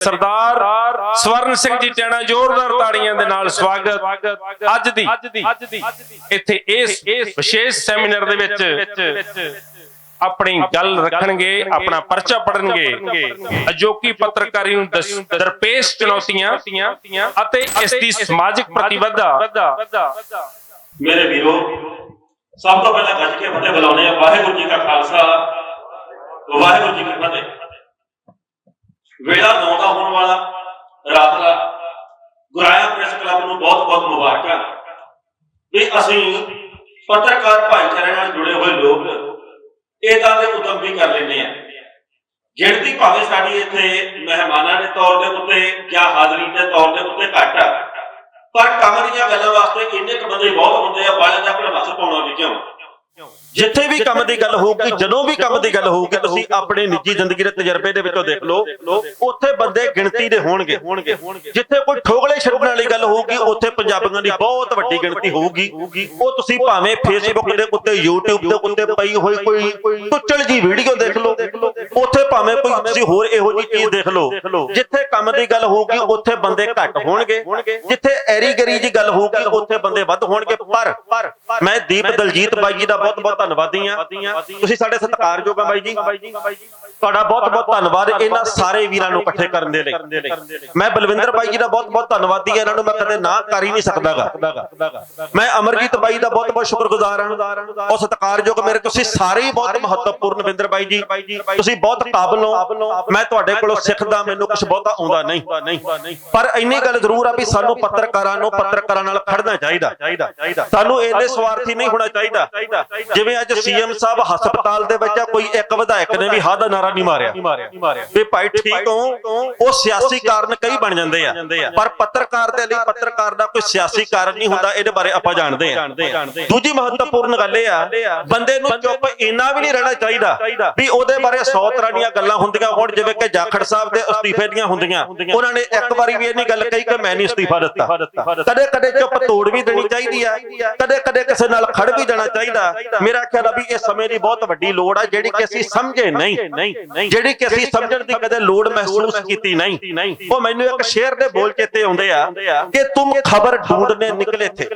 ਸਰਦਾਰ ਸਵਰਨ ਸਿੰਘ ਜੀ ਟੈਣਾ ਜ਼ੋਰਦਾਰ ਤਾੜੀਆਂ ਦੇ ਨਾਲ ਸਵਾਗਤ ਅੱਜ ਦੀ ਇੱਥੇ ਇਸ ਵਿਸ਼ੇਸ਼ ਸੈਮੀਨਾਰ ਦੇ ਵਿੱਚ ਆਪਣੀ ਗੱਲ ਰੱਖਣਗੇ ਆਪਣਾ ਪਰਚਾ ਪੜਨਗੇ ਅਜੋਕੀ ਪੱਤਰਕਾਰੀ ਨੂੰ ਦਰਪੇਸ਼ ਚੁਣੌਤੀਆਂ ਅਤੇ ਇਸ ਦੀ ਸਮਾਜਿਕ ਪ੍ਰਤੀਬੱਧਤਾ ਮੇਰੇ ਵੀਰੋ ਸਭ ਤੋਂ ਪਹਿਲਾਂ ਗੱਜ ਕੇ ਫਤਿਹ ਬੁਲਾਉਂਦੇ ਆ ਵਾਹਿਗੁਰੂ ਜੀ ਕਾ ਖਾਲਸਾ ਵਾਹਿਗੁਰੂ ਜੀ ਕੀ ਫਤਿਹ। ਵੇਲਾ ਨੌ ਦਾ ਹੋਣ ਵਾਲਾ ਰਾਤ ਦਾ ਗੁਰਾਇਆ ਪ੍ਰੈਸ ਕਲੱਬ ਨੂੰ ਬਹੁਤ ਬਹੁਤ ਮੁਬਾਰਕਾਂ। ਵੀ ਅਸੀਂ ਪੱਤਰਕਾਰ ਭਾਈਚਾਰੇ ਨਾਲ ਜੁੜੇ ਹੋਏ ਲੋਕ ਇਹਦਾ ਦੇ ਉਦਮ ਵੀ ਕਰ ਲੈਂਦੇ ਆ ਗਿਣਤੀ ਭਾਵੇਂ ਸਾਡੀ ਇੱਥੇ ਮਹਿਮਾਨਾਂ ਦੇ ਤੌਰ ਦੇ ਉੱਤੇ ਜਾਂ ਹਾਜ਼ਰੀ ਦੇ ਤੌਰ ਦੇ ਉੱਤੇ ਘੱਟ ਆ, ਪਰ ਕੰਮ ਦੀਆਂ ਗੱਲਾਂ ਵਾਸਤੇ ਇੰਨੇ ਕੁ ਬੰਦੇ ਬਹੁਤ ਹੁੰਦੇ ਆ ਬਾਲਿਆਂ ਦਾ ਆਪਣਾ ਮਸਲ ਪਾਉਣਾ ਵੀ ਕਿਉਂ? ਜਿੱਥੇ ਵੀ ਕੰਮ ਦੀ ਗੱਲ ਹੋਊਗੀ ਜਦੋਂ ਵੀ ਕੰਮ ਦੀ ਗੱਲ ਹੋਊਗੀ ਤੁਸੀਂ ਆਪਣੇ ਨਿੱਜੀ ਜ਼ਿੰਦਗੀ ਦੇ ਤਜਰਬੇ ਦੇ ਵਿੱਚੋਂ ਦੇਖ ਲਓ। ਉੱਥੇ ਬੰਦੇ ਗਿਣਤੀ ਦੇ ਹੋਣਗੇ। ਜਿੱਥੇ ਕੋਈ ਠੋਗਲੇ ਛੱਡਣ ਵਾਲੀ ਗੱਲ ਹੋਊਗੀ ਉੱਥੇ ਪੰਜਾਬੀਆਂ ਦੀ ਬਹੁਤ ਵੱਡੀ ਗਿਣਤੀ ਹੋਊਗੀ। ਉਹ ਤੁਸੀਂ ਭਾਵੇਂ ਫੇਸਬੁੱਕ ਦੇ ਉੱਤੇ YouTube ਦੇ ਉੱਤੇ ਪਈ ਹੋਈ ਕੋਈ ਟੁੱਚਲ ਜੀ ਵੀਡੀਓ ਦੇਖ ਲਓ। ਉੱਥੇ ਭਾਵੇਂ ਕੋਈ ਤੁਸੀਂ ਹੋਰ ਇਹੋ ਜਿਹੀ ਚੀਜ਼ ਦੇਖ ਲਓ। ਜਿੱਥੇ ਕੰਮ ਦੀ ਗੱਲ ਹੋਊਗੀ ਉੱਥੇ ਬੰਦੇ ਘੱਟ ਹੋਣਗੇ। ਜਿੱਥੇ ਐਰੀ ਗਰੀ ਦੀ ਗੱਲ ਹੋਊਗੀ ਉੱਥੇ ਬੰਦੇ ਵੱਧ ਹੋਣਗੇ। ਪਰ ਮੈਂ ਦੀਪ ਦਲਜੀਤ ਬਾਈ ਜੀ ਦਾ ਬਹੁਤ ਬਹੁਤ ਧੰਨਵਾਦੀ ਆ ਤੁਸੀਂ ਸਾਡੇ ਸਤਿਕਾਰਯੋਗ ਆ ਬਾਈ ਜੀ। ਤੁਹਾਡਾ ਬਹੁਤ ਬਹੁਤ ਧੰਨਵਾਦ ਇਹਨਾਂ ਸਾਰੇ ਵੀਰਾਂ ਨੂੰ ਇਕੱਠੇ ਕਰਨ ਦੇ ਲਈ। ਮੈਂ ਬਲਵਿੰਦਰ ਬਾਈ ਜੀ ਦਾ ਬਹੁਤ ਬਹੁਤ ਧੰਨਵਾਦੀ ਆ ਇਹਨਾਂ ਨੂੰ ਮੈਂ ਕਦੇ ਨਾ ਕਰ ਹੀ ਨਹੀਂ ਸਕਦਾਗਾ। ਮੈਂ ਅਮਰਜੀਤ ਬਾਈ ਦਾ ਬਹੁਤ ਬਹੁਤ ਸ਼ੁਕਰਗੁਜ਼ਾਰ ਹਾਂ। ਉਹ ਸਤਿਕਾਰਯੋਗ ਮੇਰੇ ਤੁਸੀਂ ਸਾਰੇ ਹੀ ਬਹੁਤ ਮਹੱਤਵਪੂਰਨ ਵਿੰਦਰ ਬਾਈ ਜੀ। ਤੁਸੀਂ ਬਹੁਤ ਕਾਬਲ ਹੋ। ਮੈਂ ਤੁਹਾਡੇ ਕੋਲੋਂ ਸਿੱਖਦਾ ਮੈਨੂੰ ਕੁਝ ਬਹੁਤਾ ਆਉਂਦਾ ਨਹੀਂ। ਪਰ ਇੰਨੀ ਗੱਲ ਜ਼ਰੂਰ ਆ ਵੀ ਸਾਨੂੰ ਪੱਤਰਕਾਰਾਂ ਨੂੰ ਪੱਤਰਕਾਰਾਂ ਨਾਲ ਖੜਨਾ ਚਾਹੀਦਾ। ਸਾਨੂੰ ਇਹਦੇ ਸਵਾਰਥੀ ਨਹੀਂ ਹੋਣਾ ਚਾਹੀਦਾ। ਜਿਵੇਂ ਅੱਜ ਸੀਐਮ ਸਾਹਿਬ ਹਸਪਤਾਲ ਦੇ ਵਿੱਚ ਆ ਕੋਈ ਇੱਕ ਵਿਧਾਇਕ ਨੇ ਵੀ ਹਾਂ ਦਾ ਨਾਰਾ ਨਹੀਂ ਮਾਰਿਆ। ਵੀ ਭਾਈ ਠੀਕ ਹੋ ਉਹ ਸਿਆਸੀ ਕਾਰਨ ਕਈ ਬਣ ਜਾਂਦੇ ਆ। ਪਰ ਪੱਤਰਕਾਰ ਦੇ ਲਈ ਪੱਤਰਕਾਰ ਦਾ ਕੋਈ ਸਿਆਸੀ ਕਾਰਨ ਨਹੀਂ ਹੁੰਦਾ ਇਹਦੇ ਬਾਰੇ ਆਪਾਂ ਜਾਣਦੇ ਆ। ਦੂਜੀ ਮਹੱਤਵਪੂਰਨ ਗੱਲ ਇਹ ਆ ਬੰਦੇ ਨੂੰ ਚੁੱਪ ਇੰਨਾ ਵੀ ਨਹੀਂ ਰਹਿਣਾ ਚਾਹੀਦਾ ਵੀ ਉਹਦੇ ਬਾਰੇ 100 ਤਰ੍ਹਾਂ ਦੀਆਂ ਗੱਲਾਂ ਹੁੰਦੀਆਂ ਹੁਣ ਜਿਵੇਂ ਕਿ ਜਾਖੜ ਸਾਹਿਬ ਦੇ ਅਸਤੀਫੇ ਦੀਆਂ ਹੁੰਦੀਆਂ। ਉਹਨਾਂ ਨੇ ਇੱਕ ਵਾਰੀ ਵੀ ਇਹ ਨਹੀਂ ਗੱਲ ਕਹੀ ਕਿ ਮੈਂ ਨਹੀਂ ਅਸਤੀਫਾ ਦਿੱਤਾ। ਕਦੇ ਕਦੇ ਚੁੱਪ ਤੋੜ ਵੀ ਦੇਣੀ ਚਾਹੀਦੀ ਆ ਕਦੇ ਕਦੇ ਕਿਸੇ ਨਾਲ ਖੜ ਵੀ ਜਾਣਾ ਚਾਹੀਦਾ। ਮੇਰਾ ਖਿਆਲ ਆ ਵੀ ਇਹ ਸਮੇਂ ਦੀ ਬਹੁਤ ਵੱਡੀ ਲੋੜ ਆ ਜਿਹੜੀ ਕਿ ਅਸੀਂ ਸਮਝੇ ਨਹੀਂ ਜਿਹੜੀ ਕਿ ਅਸੀਂ ਸਮਝਣ ਦੀ ਕਦੇ ਲੋੜ ਮਹਿਸੂਸ ਕੀਤੀ ਨਹੀਂ ਉਹ ਮੈਨੂੰ ਇੱਕ ਸ਼ੇਰ ਦੇ ਬੋਲ ਚੇਤੇ ਆਉਂਦੇ ਆ ਕਿ ਤੁਮ ਖਬਰ ਢੂੰਡਨੇ ਨਿਕਲੇ ਥੇ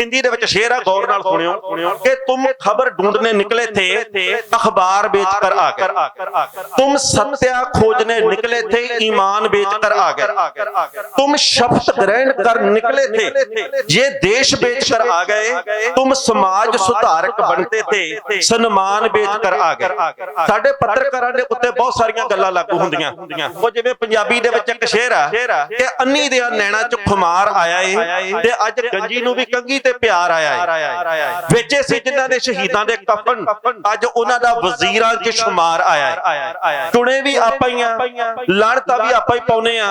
ਹਿੰਦੀ ਦੇ ਵਿੱਚ ਸ਼ੇਰ ਆ ਗੌਰ ਨਾਲ ਸੁਣਿਓ ਕਿ ਤੁਮ ਖਬਰ ਢੂੰਡਨੇ ਨਿਕਲੇ ਥੇ ਅਖਬਾਰ ਵੇਚ ਕਰ ਆ ਗਏ तुम सत्या खोजने निकले थे ईमान बेचकर आ गए तुम शब्द ग्रहण कर निकले थे ये देश बेचकर आ गए तुम समाज सुधारक बनते थे ਸਨਮਾਨ ਵੇਚ ਕਰ ਆ ਗਏ। ਸਾਡੇ ਪੱਤਰਕਾਰਾਂ ਦੇ ਉੱਤੇ ਬਹੁਤ ਸਾਰੀਆਂ ਗੱਲਾਂ ਲਾਗੂ ਹੁੰਦੀਆਂ। ਉਹ ਜਿਵੇਂ ਪੰਜਾਬੀ ਦੇ ਵਿੱਚ ਇੱਕ ਸ਼ੇਰ ਆ ਕਿ ਅੰਨੀ ਦੇ ਨੈਣਾ ਚ ਖੁਮਾਰ ਆਇਆ ਏ ਤੇ ਅੱਜ ਗੰਜੀ ਨੂੰ ਵੀ ਕੰਗੀ ਤੇ ਪਿਆਰ ਆਇਆ ਏ। ਵੇਚੇ ਸੀ ਜਿਨ੍ਹਾਂ ਦੇ ਸ਼ਹੀਦਾਂ ਦੇ ਕਫਨ। ਅੱਜ ਉਹਨਾਂ ਦਾ ਵਜ਼ੀਰਾਂ 'ਚ ਸ਼ੁਮਾਰ ਆਇਆ ਏ। ਚੁਣੇ ਵੀ ਆਪਾਂ ਹੀ ਆ। ਲੜਤਾ ਵੀ ਆਪਾਂ ਹੀ ਪਾਉਨੇ ਆ।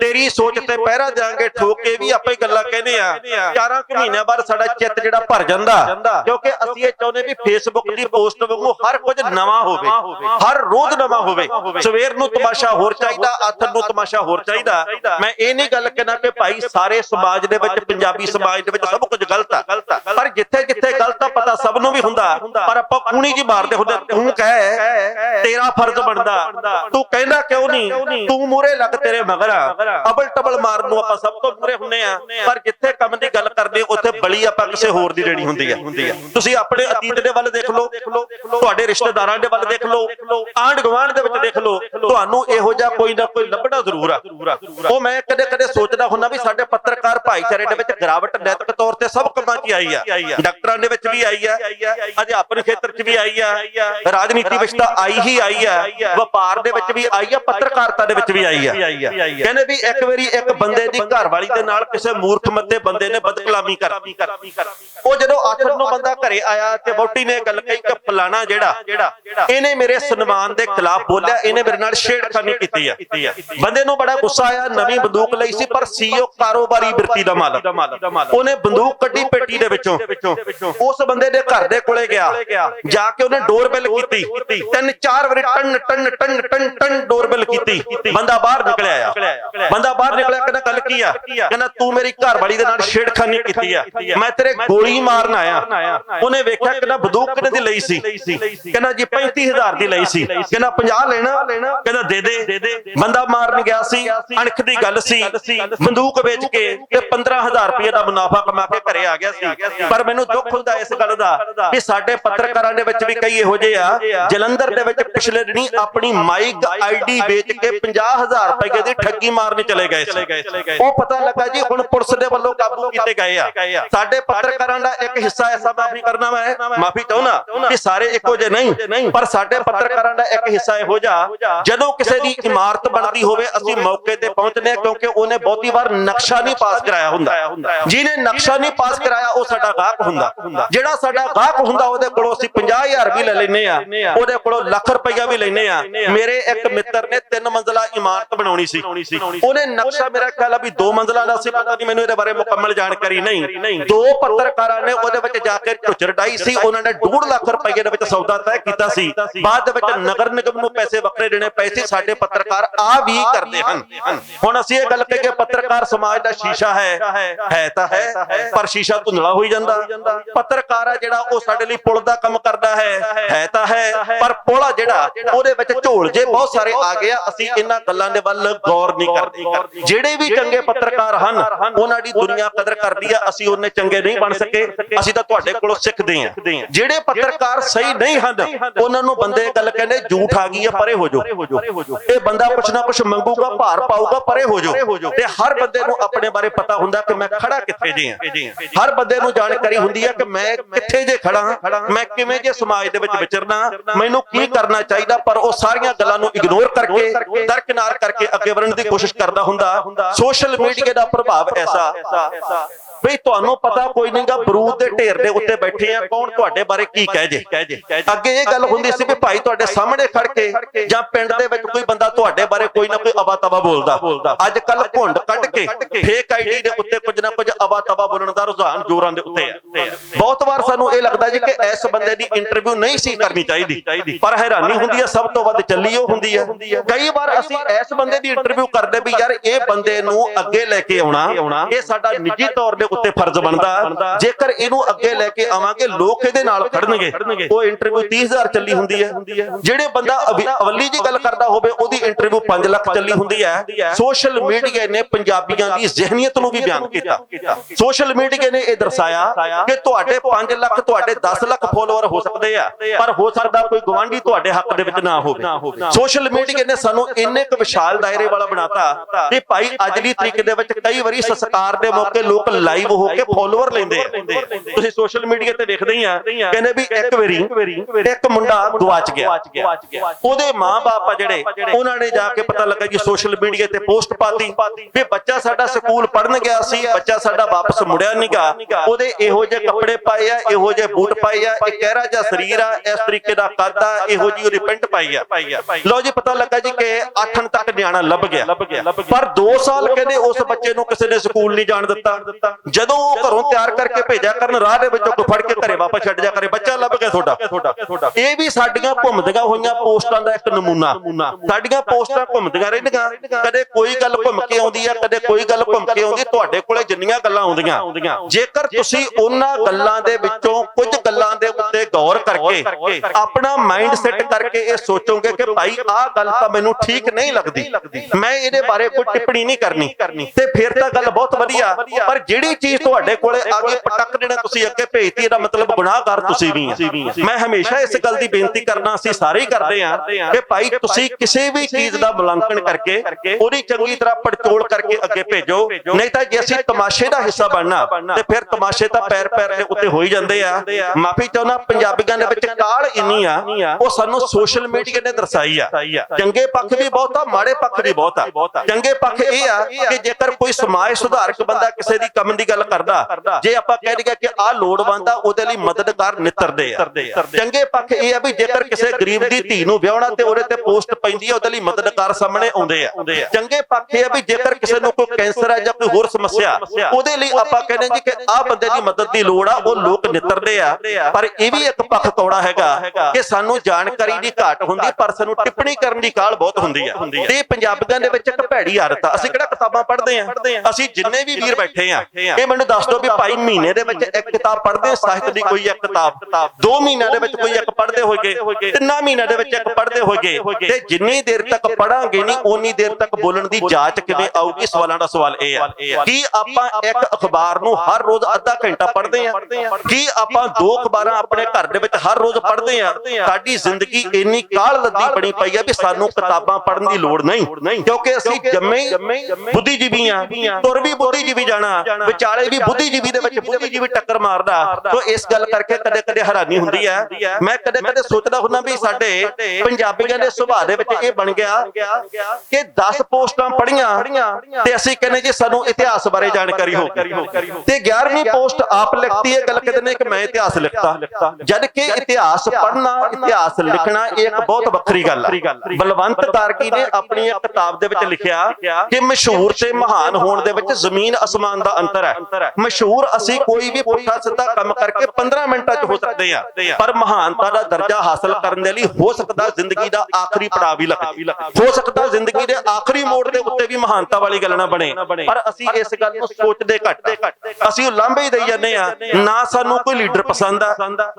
ਤੇਰੀ ਸੋਚ ਤੇ ਪਹਿਰਾ ਦੇਾਂਗੇ ਠੋਕ ਕੇ ਵੀ ਆਪਾਂ ਹੀ ਗੱਲਾਂ ਕਹਿੰਦੇ ਆ। ਚਾਰਾਂ ਕੁ ਮਹੀਨਿਆਂ ਬਾਅਦ ਸਾਡਾ ਚਿੱਤ ਜਿਹੜਾ ਭਰ ਜਾਂਦਾ। ਕਿਉਂਕਿ ਅਸੀਂ ਇਹ ਚਾਹੁੰਦੇ ਵੀ ਫੇਸਬੁੱਕ ਦੀ ਪੋਸਟ ਵਾਂਗੂ ਹਰ ਕੁਝ ਨਵਾਂ ਹੋਵੇ। ਹਰ ਰੋਜ਼ ਨਵਾਂ ਹੋਵੇ। ਸਵੇਰ ਨੂੰ ਤਮਾਸ਼ਾ ਹੋਰ ਚਾਹੀਦਾ ਅੱਠ ਨੂੰ ਤਮਾਸ਼ਾ ਹੋਰ ਚਾਹੀਦਾ। ਮੈਂ ਇਹ ਨਹੀਂ ਗੱਲ ਕਹਿਣਾ ਕਿ ਭਾਈ ਸਾਰੇ ਸਮਾਜ ਦੇ ਵਿੱਚ, ਪੰਜਾਬੀ ਸਮਾਜ ਦੇ ਵਿੱਚ ਸਭ ਕੁਝ ਗਲਤ ਆ। ਪਰ ਜਿੱਥੇ ਜਿੱਥੇ ਗਲਤ ਆ, ਪਤਾ ਸਭ ਨੂੰ ਵੀ ਹੁੰਦਾ। ਪਰ ਆਪਾਂ ਕੂਣੀ ਜੀ ਮਾਰਦੇ ਹੁੰਦੇ ਤੂੰ ਕਹਿ, ਤੇਰਾ ਫਰਜ਼ ਬਣਦਾ। ਤੂੰ ਕਹਿੰਦਾ ਕਿਉਂ ਨਹੀਂ? ਤੂੰ ਮੂਰੇ ਲੱਗ ਤੇਰੇ ਮਗਰ ਆ। ਅਬਲ ਟਬਲ ਮਾਰਨ ਨੂੰ ਆਪਾਂ ਸਭ ਤੋਂ ਮੂਰੇ ਹੁੰਨੇ ਆ। ਪਰ ਜਿੱਥੇ ਕੰਮ ਦੀ ਗੱਲ ਕਰਦੇ ਉੱਥੇ ਬਲੀ ਆਪਾਂ ਕਿਸੇ ਹੋਰ ਦੀ ਦੇਣੀ ਹੁੰਦੀ ਆ। ਤੁਸੀਂ ਆਪਣੇ ਅਤੀਤ ਦੇ ਵੱਲ ਦੇਖ ਲਓ, ਤੁਹਾਡੇ ਰਿਸ਼ਤੇਦਾਰਾਂ ਦੇ ਵੱਲ ਦੇਖ ਲਓ ਆਂਢ ਗੁਆਂਢ ਦੇ ਵਿੱਚ ਦੇਖ ਲਓ, ਤੁਹਾਨੂੰ ਇਹੋ ਜਿਹਾ ਕੋਈ ਨਾ ਕੋਈ ਲੱਭਣਾ ਜ਼ਰੂਰ ਆ। ਉਹ ਮੈਂ ਕਦੇ ਕਦੇ ਸੋਚਦਾ ਹੁੰਦਾ ਵੀ ਸਾਡੇ ਪੱਤਰਕਾਰ ਭਾਈਚਾਰੇ ਦੇ ਵਿੱਚ ਗਿਰਾਵਟ ਨੈਤਿਕ ਤੌਰ ਤੇ ਸਭ ਕੰਮਾਂ 'ਚ ਆਈ ਆ। ਡਾਕਟਰਾਂ ਦੇ ਵਿੱਚ ਵੀ ਆਈ ਆ, ਅਧਿਆਪਨ ਖੇਤਰ 'ਚ ਵੀ ਆਈ ਆ, ਰਾਜਨੀਤੀ ਵਿੱਚ ਤਾਂ ਆਈ ਹੀ ਆਈ ਆ, ਵਪਾਰ ਦੇ ਵਿੱਚ ਵੀ ਆਈ ਆ, ਪੱਤਰਕਾਰਤਾ ਦੇ ਵਿੱਚ ਵੀ ਆਈ ਆ। ਕਹਿੰਦੇ ਵੀ ਇੱਕ ਵਾਰੀ ਇੱਕ ਬੰਦੇ ਦੀ ਘਰਵਾਲੀ ਦੇ ਨਾਲ ਕਿਸੇ ਮੂਰਖ ਮੱਤੇ ਬੰਦੇ ਨੇ ਬਦਕਲਾਮੀ ਕਰਤੀ। ਉਹ ਜਦੋਂ ਆਖਰ ਨੂੰ ਬੰਦਾ ਘਰੇ ਆਇਆ ਤੇ ਵੋਟੀ ਨੇ ਗੱਲ ਕਹੀ ਕਿ ਫਲਾਣਾ ਜਿਹੜਾ ਇਹਨੇ ਮੇਰੇ ਸਨਮਾਨ ਦੇ ਖਿਲਾਫ ਬੋਲਿਆ, ਇਹਨੇ ਮੇਰੇ ਨਾਲ ਛੇੜਖਾਨੀ ਕੀਤੀ ਆ। ਬੰਦੇ ਨੂੰ ਬੜਾ ਗੁੱਸਾ ਆਇਆ, ਨਵੀਂ ਬੰਦੂਕ ਲਈ ਸੀ, ਪਰ ਸੀਓ ਕਾਰੋਬਾਰੀ ਬਿਰਤੀ ਦਾ ਮਾਲਕ। ਉਹਨੇ ਬੰਦੂਕ ਕੱਢੀ ਪੇਟੀ ਦੇ ਵਿੱਚੋਂ। ਉਸ ਬੰਦੇ ਦੇ ਘਰ ਦੇ ਕੋਲੇ ਗਿਆ। ਜਾ ਕੇ ਉਹਨੇ ਡੋਰ ਡੋਰਬੈਲ ਕੀਤੀ। ਤਿੰਨ ਚਾਰ ਵਾਰੀ ਟਨ ਟਨ ਟਨ ਟਨ ਟਨ ਡੋਰਬੈਲ ਕੀਤੀ। ਬੰਦਾ ਬਾਹਰ ਨਿਕਲਿਆ ਆ। ਬੰਦਾ ਬਾਹਰ ਨਿਕਲਿਆ, ਕਹਿੰਦਾ, ਗੱਲ ਕੀ ਆ? ਕਹਿੰਦਾ, ਤੂੰ ਮੇਰੀ ਘਰ ਵਾਲੀ ਦੇ ਨਾਲ ਛੇੜਖਾਨੀ ਕੀਤੀ ਆ। ਮੈਂ ਤੇਰੇ ਗੋਲੀ ਮਾਰਨ ਆਇਆ। ਉਹਨੇ ਵੇਖਿਆ, ਕਹਿੰਦਾ ਬੰਦੂਕ ਕਿੰਨੇ ਦੀ ਲਈ ਸੀ? ਕਹਿੰਦਾ ਜੀ 35000 ਦੀ ਲਈ ਸੀ। ਕਹਿੰਦਾ 50 ਲੈਣਾ, ਕਹਿੰਦਾ ਦੇ ਦੇ। ਬੰਦਾ ਮਾਰਨ ਗਿਆ ਸੀ, ਅਣਖ ਦੀ ਗੱਲ ਸੀ, ਬੰਦੂਕ ਵੇਚ ਕੇ ਤੇ 15000 ਰੁਪਏ ਦਾ ਮੁਨਾਫਾ ਕਮਾ ਕੇ ਘਰੇ ਆ ਗਿਆ ਸੀ। ਪਰ ਮੈਨੂੰ ਦੁੱਖ ਹੁੰਦਾ ਇਸ ਗੱਲ ਦਾ ਕਿ ਸਾਡੇ ਪੱਤਰਕਾਰਾਂ ਦੇ ਵਿੱਚ ਵੀ ਕਈ ਇਹੋ ਜਿਹੇ ਆ, ਜਲੰਧਰ ਦੇ ਵਿੱਚ ਪਿਛਲੇ ਦਿਨੀ ਆਪਣੀ ਮਾਈਕ ਆਈਡੀ ਵੇਚ ਕੇ 50000 ਰੁਪਏ ਦੀ ਠੱਗੀ ਮਾਰਨ ਚਲੇ ਗਏ ਸੀ। ਉਹ ਪਤਾ ਲੱਗਾ ਜੀ ਹੁਣ ਪੁਲਿਸ ਦੇ ਵੱਲੋਂ ਕਾਬੂ ਕੀਤੇ ਗਏ ਆ। ਸਾਡੇ ਪੱਤਰਕਾਰਾਂ ਦਾ ਇੱਕ ਹਿੱਸਾ ਐਸਾ ਮਾਫੀ ਕਰਨਾ ਮੈਂ। ਮਾਫੀ ਚਾਹੁੰਦਾ ਕਿ ਸਾਰੇ ਇੱਕੋ ਜਿਹੇ ਨਹੀਂ, ਪਰ ਸਾਡੇ ਪੱਤਰਕਾਰਾਂ ਦਾ ਇੱਕ ਹਿੱਸਾ ਇਹੋ ਜਿਹਾ ਜਦੋਂ ਕਿਸੇ ਦੀ ਇਮਾਰਤ ਬਣਦੀ ਹੋਵੇ, ਅਸੀਂ ਮੌਕੇ ਤੇ ਪਹੁੰਚਦੇ ਕਿਉਂਕਿ ਉਹਨੇ ਬਹੁਤੀ ਵਾਰ ਨਕਸ਼ਾ ਨਹੀਂ ਪਾਸ ਕਰਾਇਆ ਹੁੰਦਾ। ਜਿਹਨੇ ਨਕਸ਼ਾ ਨਹੀਂ ਪਾਸ ਕਰਾਇਆ, ਉਹ ਸਾਡਾ ਗਾਹਕ ਹੁੰਦਾ। ਜਿਹੜਾ ਸਾਡਾ ਗਾਹਕ ਹੁੰਦਾ, ਉਹਦੇ ਕੋਲੋਂ ਅਸੀਂ 50000 ਵੀ ਲੈ ਲੈਨੇ ਆ ਉਹਦੇ ਕੋਲੋਂ ਲੱਖ ਰੁਪਈਆ ਵੀ ਲੈਨੇ ਆ ਮੇਰੇ ਇੱਕ ਮਿੱਤਰ ਨੇ ਤਿੰਨ ਮੰਜ਼ਲਾ ਇਮਾਰਤ ਬਣਾਉਣੀ ਸੀ। ਉਹਨੇ ਨਕਸ਼ਾ ਮੇਰਾ ਖਿਆਲ ਆ ਵੀ ਦੋ ਮੰਜ਼ਲਾ ਦਾ ਸੀ, ਪਤਾ ਨਹੀਂ ਮੈਨੂੰ ਇਹਦੇ ਬਾਰੇ ਮੁਕੰਮਲ ਜਾਣਕਾਰੀ ਨਹੀਂ। ਦੋ ਪੱਤਰਕਾਰਾਂ ਨੇ ਉਹਦੇ ਵਿੱਚ ਜਾ ਕੇ ਝੁੱਚਰ ਸੀ ਉਹਨਾਂ ਨੇ 2.5 ਲੱਖ ਰੁਪਏ ਦੇ ਵਿੱਚ ਸੌਦਾ ਤੈਅ ਕੀਤਾ ਸੀ। ਬਾਅਦ ਦੇ ਵਿੱਚ ਨਗਰ ਨਿਗਮ ਨੂੰ ਪੈਸੇ ਵੱਖਰੇ ਦੇਣੇ ਪਏ ਸੀ ਸਾਡੇ ਪੱਤਰਕਾਰ ਆ ਵੀ ਕਰਦੇ ਹਨ। ਹੁਣ ਅਸੀਂ ਇਹ ਗੱਲ ਕਹੀਏ ਪੱਤਰਕਾਰ ਸਮਾਜ ਦਾ ਸ਼ੀਸ਼ਾ ਹੈ ਹੈ ਤਾਂ ਹੈ ਪਰ ਸ਼ੀਸ਼ਾ ਧੁੰਦਲਾ ਹੋਈ ਜਾਂਦਾ। ਪੱਤਰਕਾਰ ਆ ਜਿਹੜਾ ਉਹ ਸਾਡੇ ਲਈ ਪੁਲ ਦਾ ਕੰਮ ਕਰਦਾ ਹੈ ਹੈ ਤਾਂ ਹੈ ਪਰ ਪੁਲ ਆ ਜਿਹੜਾ ਉਹਦੇ ਵਿੱਚ ਝੋਲ ਜੇ ਬਹੁਤ ਸਾਰੇ ਆ ਗਏ ਆ ਅਸੀਂ ਇਹਨਾਂ ਗੱਲਾਂ ਦੇ ਵੱਲ ਗੌਰ ਨਹੀਂ ਕਰਦੇ। ਜਿਹੜੇ ਵੀ ਚੰਗੇ ਪੱਤਰਕਾਰ ਹਨ ਉਹਨਾਂ ਦੀ ਦੁਨੀਆ ਕਦਰ ਕਰਦੀ ਆ ਅਸੀਂ ਉਹਨੇ ਚੰਗੇ ਨਹੀਂ ਬਣ ਸਕੇ। ਅਸੀਂ ਤਾਂ ਤੁਹਾਡੇ ਕੋਲੋਂ ਸਿੱਖਦੇ ਆ ਜਿਹੜੇ ਪੱਤਰਕਾਰ ਸਹੀ ਨਹੀਂ ਹਨ ਉਹਨਾਂ ਨੂੰ ਬੰਦੇ ਗੱਲ ਕਹਿੰਦੇ ਝੂਠ ਆ ਗਈ ਆ ਪਰੇ ਹੋ ਜਾਓ। ਇਹ ਬੰਦਾ ਕੁਛ ਨਾ ਕੁਛ ਮੰਗੂਗਾ ਭਾਰ ਪਾਊਗਾ ਪਰੇ ਹੋ ਜਾਓ। ਤੇ ਹਰ ਬੰਦੇ ਨੂੰ ਆਪਣੇ ਬਾਰੇ ਪਤਾ ਹੁੰਦਾ ਕਿ ਮੈਂ ਖੜਾ ਕਿੱਥੇ ਜੇ ਆ ਹਰ ਬੰਦੇ ਨੂੰ ਜਾਣਕਾਰੀ ਹੁੰਦੀ ਹੈ ਕਿ ਮੈਂ ਕਿੱਥੇ ਜੇ ਖੜਾ ਮੈਂ ਕਿਵੇਂ ਜੇ ਸਮਾਜ ਦੇ ਵਿੱਚ ਵਿਚਰਨਾ ਮੈਨੂੰ ਕੀ ਕਰਨਾ ਚਾਹੀਦਾ? ਪਰ ਉਹ ਸਾਰੀਆਂ ਗੱਲਾਂ ਨੂੰ ਇਗਨੋਰ ਕਰਕੇ ਦਰਕਿਨਾਰ ਕਰਕੇ ਅੱਗੇ ਵਧਣ ਦੀ ਕੋਸ਼ਿਸ਼ ਕਰਦਾ ਹੁੰਦਾ। ਸੋਸ਼ਲ ਮੀਡੀਆ ਦਾ ਪ੍ਰਭਾਵ ਐਸਾ। ਬਈ ਤੁਹਾਨੂੰ ਪਤਾ ਕੋਈ ਨਹੀਂਗਾ ਬਰੂਦ ਦੇ ਢੇਰ ਦੇ ਉੱਤੇ ਬੈਠੇ ਆ ਕੌਣ ਤੁਹਾਡੇ ਬਾਰੇ ਕੀ ਕਹਿ ਜੇ? ਅੱਗੇ ਇਹ ਗੱਲ ਹੁੰਦੀ ਸੀ ਵੀ ਭਾਈ ਤੁਹਾਡੇ ਸਾਹਮਣੇ ਖੜ ਕੇ ਜਾਂ ਪਿੰਡ ਦੇ ਵਿੱਚ ਕੋਈ ਬੰਦਾ ਤੁਹਾਡੇ ਬਾਰੇ ਕੋਈ ਨਾ ਕੋਈ ਅਵਾ ਤਵਾ ਬੋਲਦਾ। ਅੱਜ ਕੱਲ ਘੁੰਡ ਕੱਢ ਕੇ ਫੇਕ ਆਈਡੀ ਦੇ ਉੱਤੇ ਕੁਝ ਨਾ ਕੁਝ ਅਵਾ ਤਵਾ ਬੋਲਣ ਦਾ ਰੁਝਾਨ ਜੋਰਾਂ ਦੇ ਉੱਤੇ ਆ। ਬਹੁਤ ਵਾਰ ਸਾਨੂੰ ਇਹ ਲੱਗਦਾ ਜੀ ਕਿ ਇਸ ਬੰਦੇ ਦੀ ਇੰਟਰਵਿਊ ਨਹੀਂ ਸੀ ਕਰਨੀ ਚਾਹੀਦੀ। ਪਰ ਹੈਰਾਨੀ ਹੁੰਦੀ ਹੈ ਸਭ ਤੋਂ ਵੱਧ ਚੱਲੀ ਉਹ ਹੁੰਦੀ ਹੈ ਕਈ ਵਾਰ ਅਸੀਂ ਇਸ ਬੰਦੇ ਦੀ ਇੰਟਰਵਿਊ ਕਰਦੇ ਵੀ ਯਾਰ ਇਹ ਬੰਦੇ ਨੂੰ ਅੱਗੇ ਲੈ ਕੇ ਆਉਣਾ ਇਹ ਸਾਡਾ ਨਿੱਜੀ ਤੌਰ ਦੇ ਉੱਤੇ ਫਰਜ਼ ਬਣਦਾ। ਜੇਕਰ ਇਹਨੂੰ ਅੱਗੇ ਲੈ ਕੇ ਆਵਾਂਗੇ ਲੋਕ ਇਹਦੇ ਨਾਲ ਖੜਨਗੇ। ਉਹ ਇੰਟਰਵਿਊ 30000 ਚੱਲੀ ਹੁੰਦੀ ਹੈ। ਜਿਹੜੇ ਬੰਦਾ ਅਵ- ਅਵੱਲੀ ਜੀ ਗੱਲ ਕਰਦਾ ਹੋਵੇ ਉਹਦੀ ਇੰਟਰਵਿਊ 5 ਲੱਖ ਚੱਲੀ ਹੁੰਦੀ ਹੈ। ਸੋਸ਼ਲ ਮੀਡੀਆ ਨੇ ਪੰਜਾਬੀਆਂ ਦੀ ਜ਼ਿਹਨੀਅਤ ਨੂੰ ਵੀ ਬਿਆਨ ਕੀਤਾ। ਸੋਸ਼ਲ ਮੀਡੀਆ ਨੇ ਇਹ ਦਰਸਾਇਆ ਕਿ ਤੁਹਾਡੇ 5 ਲੱਖ ਤੁਹਾਡੇ 10 ਲੱਖ ਫੋਲੋਅਰ ਹੋ ਸਕਦੇ ਆ। ਪਰ ਹੋ ਸਕਦਾ ਕੋਈ ਗਵਾਂਢੀ ਤੁਹਾਡੇ ਹੱਕ ਦੇ ਵਿੱਚ ਨਾ ਹੋਵੇ। ਸੋਸ਼ਲ ਮੀਡੀਆ ਨੇ ਸਾਨੂੰ ਇੰਨੇ ਕੁ ਵਿਸ਼ਾਲ ਦਾਇਰੇ ਵਾਲਾ ਬਣਾਤਾ ਕਿ ਭਾਈ ਅੱਜ ਦੀ ਤਰੀਕ ਦੇ ਵਿੱਚ ਕਈ ਵਾਰੀ ਸੰਸਕਾਰ ਦੇ ਮੌਕੇ ਲੋਕ ਲਾਈਵ ਹੋ ਕੇ ਫੋਲੋਅਰ ਲੈਂਦੇ ਆ। ਤੁਸੀਂ ਸੋਸ਼ਲ ਮੀਡੀਆ ਤੇ ਦੇਖਦੇ ਹੀ ਆ ਕਹਿੰਦੇ ਵੀ ਇੱਕ ਵਾਰੀ ਇੱਕ ਮੁੰਡਾ ਗਵਾਚ ਗਿਆ। ਉਹਦੇ ਮਾਂ-ਬਾਪ ਆ ਜਿਹੜੇ ਉਹਨਾਂ ਨੇ ਜਾ ਕੇ ਪਤਾ ਲੱਗਾ ਜੀ ਸੋਸ਼ਲ ਮੀਡੀਆ ਤੇ ਪੋਸਟ ਪਾਤੀ ਵੀ ਬੱਚਾ ਸਾਡਾ ਸਕੂਲ ਪੜਨ ਗਿਆ ਸੀ ਬੱਚਾ ਸਾਡਾ ਵਾਪਸ ਮੁੜਿਆ ਨਹੀਂਗਾ ਉਹਦੇ ਇਹੋ ਜਿਹੇ ਕੱਪੜੇ ਪਾਏ ਆ ਇਹੋ ਜਿਹੇ ਬੂਟ ਪਾਏ ਆ ਇੱਕ ਕਹਿਰਾ ਜਿਹਾ ਸਰੀਰ ਆ ਇਸ ਤਰੀਕੇ ਦਾ ਕੱਦ ਆ ਇਹੋ ਜਿਹੀ ਉਹਦੀ ਪੈਂਟ ਪਾਈ ਆ। ਲਓ ਜੀ ਪਤਾ ਲੱਗਾ ਜੀ ਕਿ 8 ਤੱਕ ਨਿਆਣਾ ਲੱਭ ਗਿਆ। ਪਰ 2 ਸਾਲ ਕਹਿੰਦੇ ਉਸ ਬੱਚੇ ਨੂੰ ਕਿਸੇ ਨੇ ਸਕੂਲ ਨਹੀਂ ਜਾਣ ਦਿੱਤਾ। ਜਦੋਂ ਉਹ ਘਰੋਂ ਤਿਆਰ ਕਰਕੇ ਭੇਜਿਆ ਕਰਨ ਰਾਹ ਦੇ ਵਿੱਚੋਂ ਕੋਈ ਫੜ ਕੇ ਘਰੇ ਵਾਪਸ ਛੱਡ ਜਾ ਕਰੇ। ਬੱਚਾ ਲੱਭ ਗਿਆ ਤੁਹਾਡਾ। ਇਹ ਵੀ ਸਾਡੀਆਂ ਘੁੰਮਦੀਆਂ ਹੋਈਆਂ ਪੋਸਟਾਂ ਦਾ ਇੱਕ ਨਮੂਨਾ। ਸਾਡੀਆਂ ਪੋਸਟਾਂ ਘੁੰਮਦੀਆਂ ਰਹਿੰਦੀਆਂ। ਕਦੇ ਕੋਈ ਗੱਲ ਘੁੰਮ ਕੇ ਆਉਂਦੀ ਆ ਕਦੇ ਕੋਈ ਗੱਲ ਘੁੰਮ ਕੇ ਆਉਂਦੀ ਤੁਹਾਡੇ ਕੋਲੇ ਜਿੰਨੀਆਂ ਗੱਲਾਂ ਆਉਂਦੀਆਂ। ਜੇਕਰ ਤੁਸੀਂ ਉਹਨਾਂ ਗੱਲਾਂ ਦੇ ਵਿੱਚੋਂ ਗੌਰ ਕਰਕੇ ਆਪਣਾ ਮਾਈਂਡ ਸੈਟ ਕਰਕੇ ਇਹ ਸੋਚੋਗੇ ਕਿ ਭਾਈ ਆਹ ਗੱਲ ਤਾਂ ਮੈਨੂੰ ਠੀਕ ਨਹੀਂ ਲੱਗਦੀ। ਮੈਂ ਇਹਦੇ ਬਾਰੇ ਕੋਈ ਟਿੱਪਣੀ ਨਹੀਂ ਕਰਨੀ। ਤੇ ਫਿਰ ਤਾਂ ਗੱਲ ਬਹੁਤ ਵਧੀਆ। ਪਰ ਜਿਹੜੀ ਚੀਜ਼ ਤੁਹਾਡੇ ਕੋਲੇ ਆ ਗਈ ਪਟਕ ਦੇਣਾ ਤੁਸੀਂ ਅੱਗੇ ਭੇਜਤੀ ਇਹਦਾ ਮਤਲਬ ਗੁਨਾਹਗਾਰ ਤੁਸੀਂ ਵੀ ਆ। ਮੈਂ ਹਮੇਸ਼ਾ ਇਸ ਗੱਲ ਦੀ ਬੇਨਤੀ ਕਰਨਾ ਅਸੀਂ ਸਾਰੇ ਹੀ ਕਰਦੇ ਆ ਕਿ ਭਾਈ ਤੁਸੀਂ ਕਿਸੇ ਵੀ ਚੀਜ਼ ਦਾ ਮੁਲਾਂਕਣ ਕਰਕੇ ਉਹਦੀ ਚੰਗੀ ਤਰ੍ਹਾਂ ਪੜਚੋਲ ਕਰਕੇ ਅੱਗੇ ਭੇਜੋ। ਨਹੀਂ ਤਾਂ ਜੇ ਅਸੀਂ ਤਮਾਸ਼ੇ ਦਾ ਹਿੱਸਾ ਬਣਨਾ ਤੇ ਫਿਰ ਤਮਾਸ਼ੇ ਤਾਂ ਪੈਰ ਪੈਰ ਦੇ ਉੱਤੇ ਹੋ ਹੀ ਜਾਂਦੇ ਆ। ਮਾਫੀ ਚਾਹੁੰਦਾ ਪੰਜਾਬੀਆਂ ਦੇ ਵਿੱਚ ਕਾਲ ਇੰਨੀ ਆ, ਉਹ ਸਾਨੂੰ ਸੋਸ਼ਲ ਮੀਡੀਆ ਨੇ ਦਰਸਾਈ ਆ। ਚੰਗੇ ਪੱਖ ਵੀ ਬਹੁਤ ਆ, ਮਾੜੇ ਪੱਖ ਵੀ ਬਹੁਤ ਆ। ਚੰਗੇ ਪੱਖ ਇਹ ਆ ਕਿ ਜੇਕਰ ਕੋਈ ਸਮਾਜ ਸੁਧਾਰਕ ਬੰਦਾ ਕਿਸੇ ਦੀ ਕੰਮ ਦੀ ਗੱਲ ਕਰਦਾ, ਜੇ ਆਪਾਂ ਕਹਿ ਦਈਏ ਕਿ ਆਹ ਲੋੜਵੰਦ ਆ, ਉਹਦੇ ਲਈ ਮਦਦਗਾਰ ਨਿੱਤਰਦੇ ਆ। ਚੰਗੇ ਪੱਖ ਇਹ ਆ ਵੀ ਜੇਕਰ ਕਿਸੇ ਗਰੀਬ ਦੀ ਧੀ ਨੂੰ ਵਿਆਹਣਾ ਤੇ ਉਹਦੇ ਤੇ ਪੋਸਟ ਪੈਂਦੀ ਆ, ਉਹਦੇ ਲਈ ਮਦਦਗਾਰ ਸਾਹਮਣੇ ਆਉਂਦੇ ਆ। ਚੰਗੇ ਪੱਖ ਇਹ ਆ ਵੀ ਜੇਕਰ ਕਿਸੇ ਨੂੰ ਕੋਈ ਕੈਂਸਰ ਆ ਜਾਂ ਕੋਈ ਹੋਰ ਸਮੱਸਿਆ, ਉਹਦੇ ਲਈ ਆਪਾਂ ਕਹਿੰਦੇ ਜੀ ਕਿ ਆਹ ਬੰਦੇ ਦੀ ਮਦਦ ਦੀ ਲੋੜ ਆ, ਉਹ ਲੋਕ ਨਿੱਤਰਦੇ ਆ। ਪਰ ਇਹ ਵੀ ਇੱਕ ਪੱਖ ਕੌੜਾ ਹੈਗਾ ਕਿ ਸਾਨੂੰ ਜਾਣਕਾਰੀ ਦੀ ਘਾਟ ਹੁੰਦੀ ਪਰ ਸਾਨੂੰ ਟਿੱਪਣੀ ਕਰਨ ਦੀ ਕਾਲ ਬਹੁਤ ਹੁੰਦੀ ਆ। ਤੇ ਪੰਜਾਬੀਆਂ ਦੇ ਵਿੱਚ ਇੱਕ ਭੈੜੀ ਆਦਤ ਆ। ਅਸੀਂ ਕਿਹੜਾ ਕਿਤਾਬਾਂ ਪੜ੍ਹਦੇ ਆ? ਅਸੀਂ ਜਿੰਨੇ ਵੀ ਵੀਰ ਬੈਠੇ ਆ ਇਹ ਮੈਨੂੰ ਦੱਸ ਦਿਓ ਵੀ ਭਾਈ ਮਹੀਨੇ ਦੇ ਵਿੱਚ ਇੱਕ ਕਿਤਾਬ ਪੜ੍ਹਦੇ ਸਾਹਿਤ ਦੀ ਕੋਈ ਇੱਕ ਕਿਤਾਬ। ਦੋ ਮਹੀਨਿਆਂ ਦੇ ਵਿੱਚ ਕੋਈ ਇੱਕ ਪੜ੍ਹਦੇ ਹੋਗੇ ਤਿੰਨਾਂ ਮਹੀਨਿਆਂ ਦੇ ਵਿੱਚ ਇੱਕ ਪੜ੍ਹਦੇ ਹੋਗੇ ਤੇ ਜਿੰਨੀ ਦੇਰ ਤੱਕ ਪੜਾਂਗੇ ਨਹੀਂ ਓਨੀ ਦੇਰ ਤੱਕ ਬੋਲਣ ਦੀ ਜਾਂਚ ਕਿਵੇਂ ਆਊਗੀ? ਸਵਾਲਾਂ ਦਾ ਸਵਾਲ ਇਹ ਆ। ਕੀ ਆਪਾਂ ਇੱਕ ਅਖਬਾਰ ਨੂੰ ਹਰ ਰੋਜ਼ ਅੱਧਾ ਘੰਟਾ ਪੜ੍ਹਦੇ ਆ? ਕੀ ਆਪਾਂ ਦੋ ਅਖਬਾਰਾਂ ਆਪਣੇ ਘਰ ਦੇ ਵਿੱਚ ਹਰ ਰੋਜ਼ ਪੜ੍ਹਦੇ ਆ ਸਾਡੀ ਜ਼ਿੰਦਗੀ ਇੰਨੀ ਕਾਲ ਲੱਦੀ ਬਣੀ ਪਈ ਆ ਵੀ ਸਾਨੂੰ ਕਿਤਾਬਾਂ ਪੜ੍ਹਨ ਦੀ ਲੋੜ ਨਹੀਂ। ਕਿਉਂਕਿ ਅਸੀਂ ਜੰਮੇ ਹੀ। ਬੁੱਧੀਜੀਵੀ ਆ ਤੁਰ ਵੀ ਬੁੱਧੀਜੀਵੀ ਜਾਣਾ। ਵਿਚਾਲੇ ਵੀ ਬੁੱਧੀਜੀਵੀ ਦੇ ਵਿੱਚ ਬੁੱਧੀਜੀਵੀ ਟੱਕਰ ਮਾਰਦਾ। ਤੋ ਇਸ ਗੱਲ ਕਰਕੇ ਕਦੇ ਕਦੇ ਹੈਰਾਨੀ ਹੁੰਦੀ ਹੈ। ਮੈਂ ਕਦੇ ਕਦੇ ਸੋਚਦਾ ਹੁੰਦਾ ਵੀ ਸਾਡੇ ਪੰਜਾਬੀਆਂ ਦੇ ਸੁਭਾਅ ਦੇ ਵਿੱਚ ਇਹ ਬਣ ਗਿਆ ਕਿ 10 ਪੋਸਟਾਂ ਪੜੀਆਂ ਤੇ ਅਸੀਂ ਕਹਿੰਦੇ ਜੀ ਸਾਨੂੰ ਇਤਿਹਾਸ ਬਾਰੇ ਜਾਣਕਾਰੀ ਹੋ ਤੇ 11ਵੀਂ ਪੋਸਟ ਆਪ ਲਿਖਤੀ ਹੈ। ਗੱਲ ਕਹਿੰਦੇ ਨੇ ਕਿ ਮੈਂ ਇਤਿਹਾਸ ਲਿਖਤਾ। ਜਦ ਕਿ ਇਤਿਹਾਸ ਪੜ੍ਹਨਾ, ਇਤਿਹਾਸ ਲਿਖਣਾ ਇਹ ਇੱਕ ਬਹੁਤ ਵੱਖਰੀ ਗੱਲ ਹੈ ਬਲਵੰਤ ਕਾਰਕੀ ਨੇ ਆਪਣੀ ਇੱਕ ਕਿਤਾਬ ਦੇ ਵਿੱਚ ਲਿਖਿਆ ਕਿ ਮਸ਼ਹੂਰ ਤੇ ਮਹਾਨ ਹੋਣ ਦੇ ਵਿੱਚ ਜ਼ਮੀਨ ਅਸਮਾਨ ਦਾ ਅੰਤਰ ਹੈ। ਮਸ਼ਹੂਰ ਅਸੀਂ ਕੋਈ ਵੀ ਪੁੱਠਾ ਸਿੱਧਾ ਕੰਮ ਕਰਕੇ 15 ਮਿੰਟਾਂ 'ਚ ਹੋ ਸਕਦੇ ਆ ਪਰ ਮਹਾਨਤਾ ਦਾ ਦਰਜਾ ਹਾਸਲ ਕਰਨ ਦੇ ਲਈ ਹੋ ਸਕਦਾ ਜ਼ਿੰਦਗੀ ਦਾ ਆਖਰੀ ਪੜਾਅ ਵੀ ਲੱਗੇ ਹੋ ਸਕਦਾ ਜ਼ਿੰਦਗੀ ਦੇ ਆਖਰੀ ਮੋੜ ਦੇ ਉੱਤੇ ਵੀ ਮਹਾਨਤਾ ਵਾਲੀ ਗੱਲ ਨਾ ਬਣੇ। ਪਰ ਅਸੀਂ ਇਸ ਗੱਲ ਨੂੰ ਸੋਚਦੇ ਘੱਟ ਅਸੀਂ ਉਹ ਲਾਂਭੇ ਹੀ ਦੇਈ ਜਾਂਦੇ ਆ ਨਾ ਸਾਨੂੰ ਕੋਈ ਲੀਡਰ ਪਸੰਦ ਆ,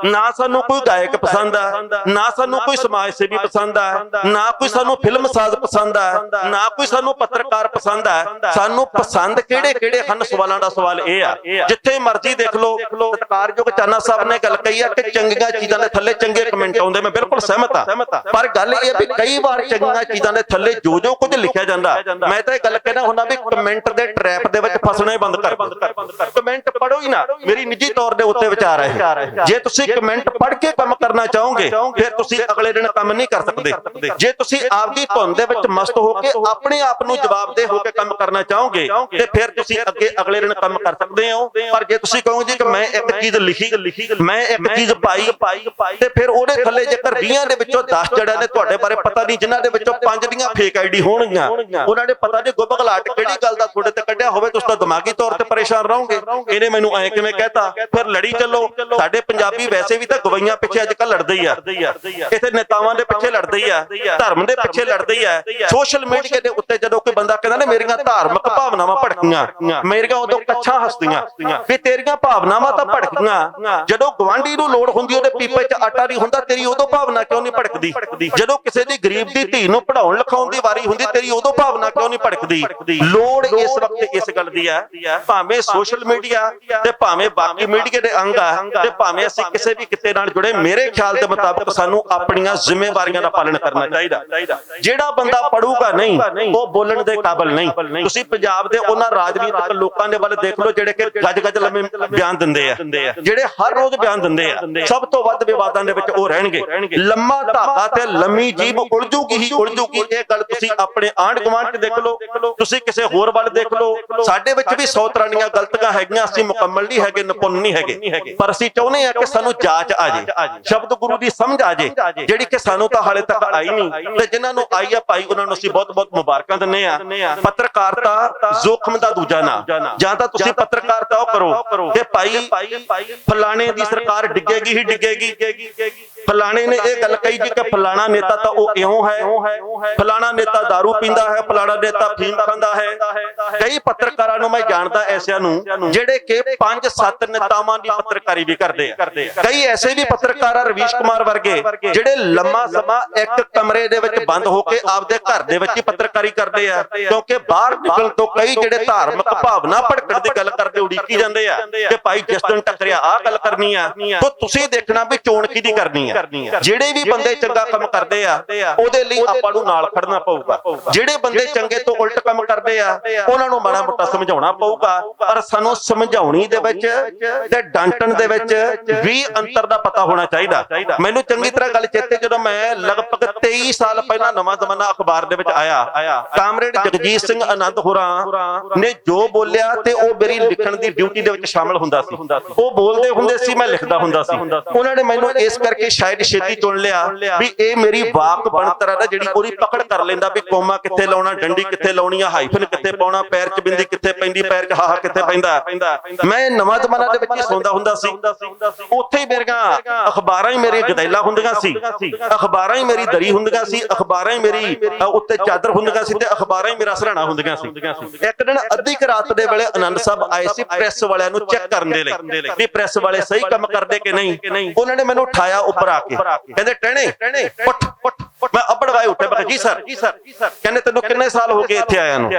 ਨਾ ਸਾਨੂੰ ਕੋਈ ਗਾਇਕ ਪਸੰਦ ਆ, ਨਾ ਸਾਨੂੰ ਕੋਈ ਸਮਾਜ ਸੇਵੀ ਪਸੰਦ ਆ, ਨਾ ਕੋਈ ਸਾਨੂੰ ਫਿਲਮ ਸਾਜ਼ ਪਸੰਦ ਆ, ਨਾ ਕੋਈ ਸਾਨੂੰ ਪੱਤਰਕਾਰ ਪਸੰਦ ਆ। ਸਾਨੂੰ ਪਸੰਦ ਕਿਹੜੇ ਕਿਹੜੇ ਹਨ? ਸਵਾਲਾਂ ਦਾ ਸਵਾਲ ਇਹ ਆ। ਜਿੱਥੇ ਮਰਜ਼ੀ ਦੇਖ ਲਓ, ਸਤਿਕਾਰਯੋਗ ਚਾਨਾ ਸਾਹਿਬ ਨੇ ਗੱਲ ਕਹੀ ਆ ਕਿ ਚੰਗੀਆਂ ਚੀਜ਼ਾਂ ਦੇ ਥੱਲੇ ਚੰਗੇ ਕਮੈਂਟ ਆਉਂਦੇ, ਮੈਂ ਬਿਲਕੁਲ ਸਹਿਮਤ ਆ। ਪਰ ਗੱਲ ਇਹ ਵੀ ਕਈ ਵਾਰ ਚੰਗੀਆਂ ਚੀਜ਼ਾਂ ਦੇ ਥੱਲੇ ਜੋ ਜੋ ਕੁਝ ਲਿਖਿਆ ਜਾਂਦਾ, ਮੈਂ ਤਾਂ ਇਹ ਗੱਲ ਕਹਿਣਾ ਹੁੰਦਾ ਵੀ ਕਮੈਂਟ ਦੇ ਟ੍ਰੈਪ ਦੇ ਵਿੱਚ ਫਸਣਾ ਹੀ ਬੰਦ ਕਰ ਕਮੈਂਟ ਪੜੋ ਹੀ ਨਾ, ਮੇਰੀ ਨਿੱਜੀ ਤੌਰ ਦੇ ਉੱਤੇ ਵਿਚਾਰ ਹੈ ਜੇ ਤੁਸੀਂ ਕਮੈਂਟ ਪੜ ਕੇ ਕੰਮ ਕਰਨਾ ਚਾਹੋਗੇ, ਫਿਰ ਤੁਸੀਂ ਅਗਲੇ ਦਿਨ ਕੰਮ ਨਹੀਂ ਕਰ ਸਕਦੇ। ਜੇ ਤੁਸੀਂ ਆਪਦੀ ਧੁਨ ਦੇ ਵਿੱਚ ਮਸਤ ਹੋ ਕੇ ਆਪਣੇ ਆਪ ਨੂੰ ਜਵਾਬਦੇਹ ਹੋ ਕੇ ਕੰਮ ਕਰਨਾ ਚਾਹੋਗੇ, ਤੇ ਫਿਰ ਤੁਸੀਂ ਅੱਗੇ ਅਗਲੇ ਦਿਨ ਕੰਮ ਕਰ ਸਕਦੇ ਹੋ। ਪਰ ਜੇ ਤੁਸੀਂ ਕਹੋਗੇ ਕਿ ਮੈਂ ਇੱਕ ਚੀਜ਼ ਲਿਖੀ, ਮੈਂ ਇੱਕ ਚੀਜ਼ ਪਾਈ, ਤੇ ਫਿਰ ਉਹਦੇ ਥੱਲੇ ਜੇਕਰ 20 ਦੇ ਵਿੱਚੋਂ 10 ਜੜਿਆਂ ਨੇ ਤੁਹਾਡੇ ਬਾਰੇ ਪਤਾ ਨਹੀਂ, ਜਿਨ੍ਹਾਂ ਦੇ ਵਿੱਚੋਂ 5 ਦੀਆਂ ਫੇਕ ਆਈਡੀ ਹੋਣਗੀਆਂ, ਉਹਨਾਂ ਨੇ ਪਤਾ ਨਹੀਂ ਗੁੱਬਗਲਾਟ ਕਿਹੜੀ ਗੱਲ ਦਾ ਤੁਹਾਡੇ ਤੇ ਕੱਢਿਆ ਹੋਵੇ, ਤੁਸੀਂ ਤਾਂ ਦਿਮਾਗੀ ਤੌਰ ਤੇ ਪਰੇਸ਼ਾਨ ਰਹੋਗੇ। ਇਹਨੇ ਮੈਨੂੰ ਐ ਕਿਵੇਂ ਕਹਿਤਾ? ਫਿਰ ਲੜੀ ਚੱਲੋ। ਸਾਡੇ ਪੰਜਾਬੀ ਵੈਸੇ ਵੀ ਤਾਂ ਗਵਈਆਂ ਪਿੱਛੇ ਅੱਜ ਕੱਲ ਲੜਦੇ ਹੀ ਆ। ਇੱਥੇ ਨੇਤਾਵਾਂ ਦੇ ਪਿੱਛੇ ਲੜਦੇ ਹੀ ਆ। ਧਰਮ ਦੇ ਪਿੱਛੇ ਲੜਦੇ ਹੀ ਆ। ਸੋਸ਼ਲ ਮੀਡੀਆ ਦੇ ਉੱਤੇ ਜਦੋਂ ਕੋਈ ਬੰਦਾ ਕਹਿੰਦਾ ਨਾ ਮੇਰੀਆਂ ਧਾਰਮਿਕ ਭਾਵਨਾਵਾਂ ਭੜਕੀਆਂ ਮੇਰੀਆਂ ਉਦੋਂ ਕੱਛਾਂ ਹੱਸਦੀਆਂ। ਵੀ ਤੇਰੀਆਂ ਭਾਵਨਾਵਾਂ ਤਾਂ ਭੜਕੀਆਂ। ਜਦੋਂ ਗਵਾਂਢੀ ਨੂੰ ਲੋੜ ਹੁੰਦੀ ਉਹਦੇ ਪੀਪੇ 'ਚ ਆਟਾ ਨਹੀਂ ਹੁੰਦਾ ਤੇਰੀ ਉਦੋਂ ਭਾਵਨਾ ਕਿਉਂ ਨਹੀਂ ਭੜਕਦੀ? ਜਦੋਂ ਕਿਸੇ ਦੀ ਗਰੀਬ ਦੀ ਧੀ ਨੂੰ ਪੜਾਉਣ ਲਿਖਾਉਣ ਦੀ ਵਾਰੀ ਹੁੰਦੀ ਤੇਰੀ ਉਦੋਂ ਭਾਵਨਾ ਕਿਉਂ ਨਹੀਂ ਭੜਕਦੀ? ਲੋੜ ਇਸ ਵਕਤ ਇਸ ਗੱਲ ਦੀ ਆ। ਭਾਵੇਂ ਸੋਸ਼ਲ ਮੀਡੀਆ ਤੇ ਭਾਵੇਂ ਬਾਕੀ ਮੀਡੀਆ ਦੇ ਅੰਗ ਆ ਤੇ ਭਾਵੇਂ ਅਸੀਂ ਕਿਸੇ ਵੀ ਕਿਤੇ ਨਾਲ ਜੁੜੇ, ਮੇਰੇ ਖਿਆਲ ਦੇ ਮੁਤਾਬਕ ਸਾਨੂੰ ਆਪਣੀਆਂ ਜ਼ਿੰਮੇਵਾਰੀਆਂ ਦਾ ਪਾਲਣ ਕਰਨਾ ਚਾਹੀਦਾ। ਜਿਹੜਾ ਬੰਦਾ ਪੜੂਗਾ ਨਹੀਂ, ਉਹ ਬੋਲਣ ਦੇ ਕਾਬਿਲ ਨਹੀਂ। ਤੁਸੀਂ ਪੰਜਾਬ ਦੇ ਉਹਨਾਂ ਰਾਜਨੀਤਿਕ ਲੋਕਾਂ ਦੇ ਵੱਲ ਦੇਖ ਲਓ ਜਿਹੜੇ ਕਿ ਗੱਜ ਗੱਜ ਲੰਮੇ ਬਿਆਨ ਦਿੰਦੇ ਆ। ਜਿਹੜੇ ਹਰ ਰੋਜ਼ ਬਿਆਨ ਦਿੰਦੇ ਆ। ਸਭ ਤੋਂ ਵੱਧ ਵਿਵਾਦਾਂ ਦੇ ਵਿੱਚ ਉਹ ਰਹਿਣਗੇ। ਲੰਮਾ ਧਾਗਾ ਤੇ ਲੰਮੀ ਜੀਬ ਉਲਝੂਗੀ ਹੀ ਉਲਝੂਗੀ ਇਹ ਗੱਲ ਤੁਸੀਂ ਆਪਣੇ ਆਂਢ ਗੁਆਂਢ 'ਚ ਦੇਖ ਲਓ। ਤੁਸੀਂ ਕਿਸੇ ਹੋਰ ਵੱਲ ਦੇਖ ਲਓ। ਸਾਡੇ ਵਿੱਚ ਵੀ 100 ਤਰ੍ਹਾਂ ਦੀਆਂ ਗਲਤੀਆਂ ਹੈਗੀਆਂ। ਅਸੀਂ ਮੁਕੰਮਲ ਨਹੀਂ ਹੈਗੇ, ਨਿਪੁੰਨ ਨਹੀਂ ਹੈਗੇ। ਪਰ ਅਸੀਂ ਚਾਹੁੰਦੇ ਆ ਕਿ ਸਾਨੂੰ ਜਾਂਚ ਆ ਜੇ। ਸ਼ਬਦ ਗੁਰੂ ਦੀ ਸਮਝ ਆ ਜੇ। ਜਿਹੜੀ ਕਿ ਸਾਨੂੰ ਤਾਂ ਹਾਲੇ ਤੱਕ ਆਈ ਨਹੀਂ। ਤੇ ਜਿਨ੍ਹਾਂ ਨੂੰ ਆਈ ਆ ਭਾਈ ਉਹਨਾਂ ਨੂੰ ਅਸੀਂ ਬਹੁਤ-ਬਹੁਤ ਮੁਬਾਰਕਾਂ ਦਿੰਨੇ ਆ ਪੱਤਰਕਾਰਤਾ ਜ਼ੋਖਮ ਦਾ ਦੂਜਾ ਨਾਂ। ਜਾਂ ਤਾਂ ਤੁਸੀਂ ਪੱਤਰਕਾਰਤਾ ਉਹ ਕਰੋ। ਤੇ ਭਾਈ ਫਲਾਣੇ ਦੀ ਸਰਕਾਰ ਡਿੱਗੇਗੀ ਹੀ ਡਿੱਗੇਗੀ। ਫਲਾਣੇ ਨੇ ਇਹ ਗੱਲ ਕਹੀ ਜੀ ਕਿ ਫਲਾਣਾ ਨੇਤਾ ਤਾਂ ਉਹ ਇਉਂ ਹੈ। ਫਲਾਣਾ ਨੇਤਾ दारू ਪੀਂਦਾ ਹੈ, ਫਲਾਣਾ ਨੇਤਾ ਫੀਮ ਖਾਂਦਾ ਹੈ। ਕਈ ਪੱਤਰਕਾਰਾਂ ਨੂੰ ਮੈਂ ਜਾਣਦਾ ਐਸਿਆਂ ਨੂੰ, ਜਿਹੜੇ ਕਿ 5-7 ਨੇਤਾਵਾਂ ਦੀ ਪੱਤਰਕਾਰੀ ਵੀ ਕਰਦੇ ਆ। ਕਈ ਐਸੇ ਵੀ ਪੱਤਰਕਾਰ ਆ ਰਵੀਸ਼ ਕੁਮਾਰ ਵਰਗੇ, ਜਿਹੜੇ ਲੰਮਾ ਸਮਾਂ ਇੱਕ ਕਮਰੇ ਦੇ ਵਿੱਚ ਬੰਦ ਹੋ ਕੇ ਆਪਦੇ ਘਰ ਦੇ ਵਿੱਚ ਹੀ ਪੱਤਰਕਾਰੀ ਕਰਦੇ ਆ, ਕਿਉਂਕਿ ਬਾਹਰ ਨਿਕਲਣ ਤੋਂ ਕਈ ਜਿਹੜੇ ਧਾਰਮਿਕ ਭਾਵਨਾ ਭੜਕਣ ਦੀ ਗੱਲ ਕਰਦੇ, ਉਡੀਕੀ ਜਾਂਦੇ ਆ ਕਿ ਭਾਈ ਜਿਸ ਦਿਨ ਟੱਕਰਿਆ, ਆਹ ਗੱਲ ਕਰਨੀ ਆ। ਤਾਂ ਤੁਸੀਂ ਦੇਖਣਾ ਵੀ ਚੋਣ ਕਿਹਦੀ ਕਰਨੀ ਆ। ਜਿਹੜੇ ਵੀ ਬੰਦੇ ਚੰਗਾ ਕੰਮ ਕਰਦੇ ਆ ਉਹਦੇ ਲਈ ਆਪਾਂ ਨੂੰ ਨਾਲ ਖੜਨਾ ਪਊਗਾ। ਜਿਹੜੇ ਬੰਦੇ ਚੰਗੇ ਤੋਂ ਉਲਟ ਕੰਮ ਕਰਦੇ ਆ ਉਹਨਾਂ ਨੂੰ ਮਾੜਾ ਮੋਟਾ ਸਮਝਾਉਣਾ ਪਊਗਾ ਪਰ ਸਾਨੂੰ ਸਮਝਾਉਣੀ ਦੇ ਵਿੱਚ ਤੇ ਡਾਂਟਣ ਦੇ ਵਿੱਚ ਵੀ ਅੰਤਰ ਦਾ ਪਤਾ ਹੋਣਾ ਚਾਹੀਦਾ। ਮੈਨੂੰ ਚੰਗੀ ਤਰ੍ਹਾਂ ਗੱਲ ਚੇਤੇ ਜਦੋਂ ਮੈਂ ਲਗਭਗ 23 ਸਾਲ ਪਹਿਲਾਂ ਨਵਾਂ ਜ਼ਮਾਨਾ ਅਖਬਾਰ ਦੇ ਵਿੱਚ ਆਇਆ। ਕਾਮਰੇਡ ਜਗਜੀਤ ਸਿੰਘ ਆਨੰਦ ਹੋਰਾਂ ਨੇ ਜੋ ਬੋਲਿਆ ਤੇ ਉਹ ਮੇਰੀ ਲਿਖਣ ਦੀ ਡਿਊਟੀ ਦੇ ਵਿੱਚ ਸ਼ਾਮਲ ਹੁੰਦਾ ਸੀ। ਉਹ ਬੋਲਦੇ ਹੁੰਦੇ ਸੀ ਮੈਂ ਲਿਖਦਾ ਹੁੰਦਾ ਸੀ। ਉਹਨਾਂ ਨੇ ਮੈਨੂੰ ਇਸ ਕਰਕੇ ਸ਼ਾਇਦ ਛੇਤੀ ਚੁਣ ਲਿਆ ਵੀ ਇਹ ਮੇਰੀ ਵਾਕ ਬਣਤਰ ਆ ਨਾ ਜਿਹੜੀ ਉਹਦੀ ਪਕੜ ਕਰ ਲੈਂਦਾ ਵੀ ਕੋਮਾ ਕਿੱਥੇ ਲਾਉਣਾ ਡੰਡੀ ਕਿੱਥੇ ਲਾਉਣੀ ਆ ਹਾਈਫਨ ਕਿੱਥੇ ਪਾਉਣਾ ਪੈਰ 'ਚ ਬਿੰਦੀ ਕਿੱਥੇ ਪੈਂਦੀ ਪੈਰ 'ਚ ਹਾਹਾ ਕਿੱਥੇ ਪੈਂਦਾ। ਮੈਂ ਨਵਾਂ ਜ਼ਮਾਨਾ ਦੇ ਵਿੱਚ ਸੌਂਦਾ ਹੁੰਦਾ ਸੀ। ਉੱਥੇ ਹੀ ਮੇਰੀਆਂ ਅਖਬਾਰਾਂ ਹੀ ਮੇਰੀਆਂ ਗਦੈਲਾ ਹੁੰਦੀਆਂ ਸੀ। ਅਖਬਾਰਾਂ ਹੀ ਮੇਰੀ ਦਰੀ ਹੁੰਦੀਆਂ ਸੀ ਅਖਬਾਰਾਂ ਹੀ ਮੇਰੀ ਉੱਤੇ ਚਾਦਰ ਹੁੰਦੀਆਂ ਸੀ ਤੇ ਅਖਬਾਰਾਂ ਹੀ ਮੇਰਾ ਸਰਾਣਾ ਹੁੰਦੀਆਂ ਸੀ। ਇੱਕ ਦਿਨ ਅੱਧੀ ਕੁ ਰਾਤ ਦੇ ਵੇਲੇ ਆਨੰਦ ਸਾਹਿਬ ਆਏ ਸੀ ਪ੍ਰੈਸ ਵਾਲਿਆਂ ਨੂੰ ਚੈੱਕ ਕਰਨ ਦੇ ਲਈ ਵੀ ਪ੍ਰੈਸ ਵਾਲੇ ਸਹੀ ਕੰਮ ਕਰਦੇ ਕਿ ਨਹੀਂ? ਉਹਨਾਂ ਨੇ ਮੈਨੂੰ ਉਠਾਇਆ ਉੱਪਰ ਆ ਕੇ। ਕਹਿੰਦੇ ਟਹਿਣੇ ਉੱਠ ਉੱਠ ਮੈਂ ਅੱਬੜ ਵਾਏ ਉੱਠੇ ਮੈਂ ਕਿਹਾ ਜੀ ਸਰ ਜੀ ਸਰ ਕਹਿੰਦੇ ਤੈਨੂੰ ਕਿੰਨੇ ਸਾਲ ਹੋ ਗਏ ਇੱਥੇ ਆਇਆ ਨੂੰ?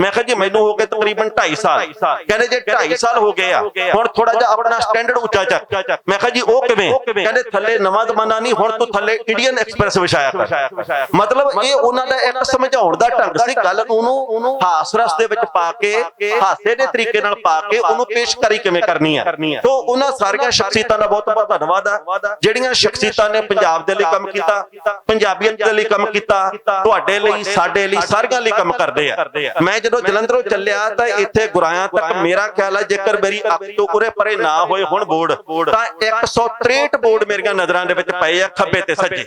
ਮੈਂ ਕਿਹਾ ਜੀ ਮੈਨੂੰ ਹੋ ਗਏ ਤਕਰੀਬਨ 2.5 ਸਾਲ। ਕਹਿੰਦੇ ਜੇ 2.5 ਸਾਲ ਹੋ ਗਏ ਆ ਹੁਣ ਥੋੜਾ ਜਿਹਾ ਆਪਣਾ ਸਟੈਂਡਰਡ ਉੱਚਾ ਚੱਕ। ਮੈਂ ਕਿਹਾ ਜੀ ਉਹ ਕਿਵੇਂ? ਕਹਿੰਦੇ ਥੱਲੇ ਨਵਾਂ ਜ਼ਮਾਨਾ ਨਹੀਂ ਹੁਣ ਤੂੰ ਥੱਲੇ ਇੰਡੀਅਨ ਐਕਸਪ੍ਰੈਸ ਵਿਛਾਇਆ ਕਰ। ਮਤਲਬ ਇਹ ਉਹਨਾਂ ਦਾ ਇੱਕ ਸਮਝਾਉਣ ਦਾ ਢੰਗ ਸੀ ਗੱਲ ਨੂੰ ਉਹਨੂੰ ਹਾਸ ਰਸ ਦੇ ਵਿੱਚ ਪਾ ਕੇ ਹਾਸੇ ਦੇ ਤਰੀਕੇ ਨਾਲ ਪਾ ਕੇ ਉਹਨੂੰ ਪੇਸ਼ਕਾਰੀ ਕਿਵੇਂ ਕਰਨੀ ਆ। ਤੋਂ ਉਹਨਾਂ ਸਾਰੀਆਂ ਸ਼ਖਸੀਅਤਾਂ ਦਾ ਬਹੁਤ ਬਹੁਤ ਧੰਨਵਾਦ ਆ। ਜਿਹੜੀਆਂ ਸ਼ਖਸੀਅਤਾਂ ਨੇ ਪੰਜਾਬ ਦੇ ਲਈ ਕੰਮ ਕੀਤਾ ਪੰਜਾਬੀਆਂ ਦੇ ਲਈ ਕੰਮ ਕੀਤਾ ਤੁਹਾਡੇ ਲਈ ਸਾਡੇ ਲਈ ਸਾਰਿਆਂ ਲਈ ਕੰਮ ਕਰਦੇ ਆ। ਮੈਂ ਜਦੋਂ ਜਲੰਧਰੋਂ ਚੱਲਿਆ ਤਾਂ ਇੱਥੇ ਗੁਰਾਇਆਂ ਤੱਕ ਮੇਰਾ ਖਿਆਲ ਹੈ ਜੇਕਰ ਮੇਰੀ ਅੱਖ ਤੋਂ ਉਰੇ ਪਰੇ ਨਾ ਹੋਏ ਹੁਣ ਬੋਰਡ ਤਾਂ 163 ਬੋਰਡ ਮੇਰੀਆਂ ਨਜ਼ਰਾਂ ਦੇ ਵਿੱਚ ਪਏ ਆ ਖੱਬੇ ਤੇ ਸੱਜੇ।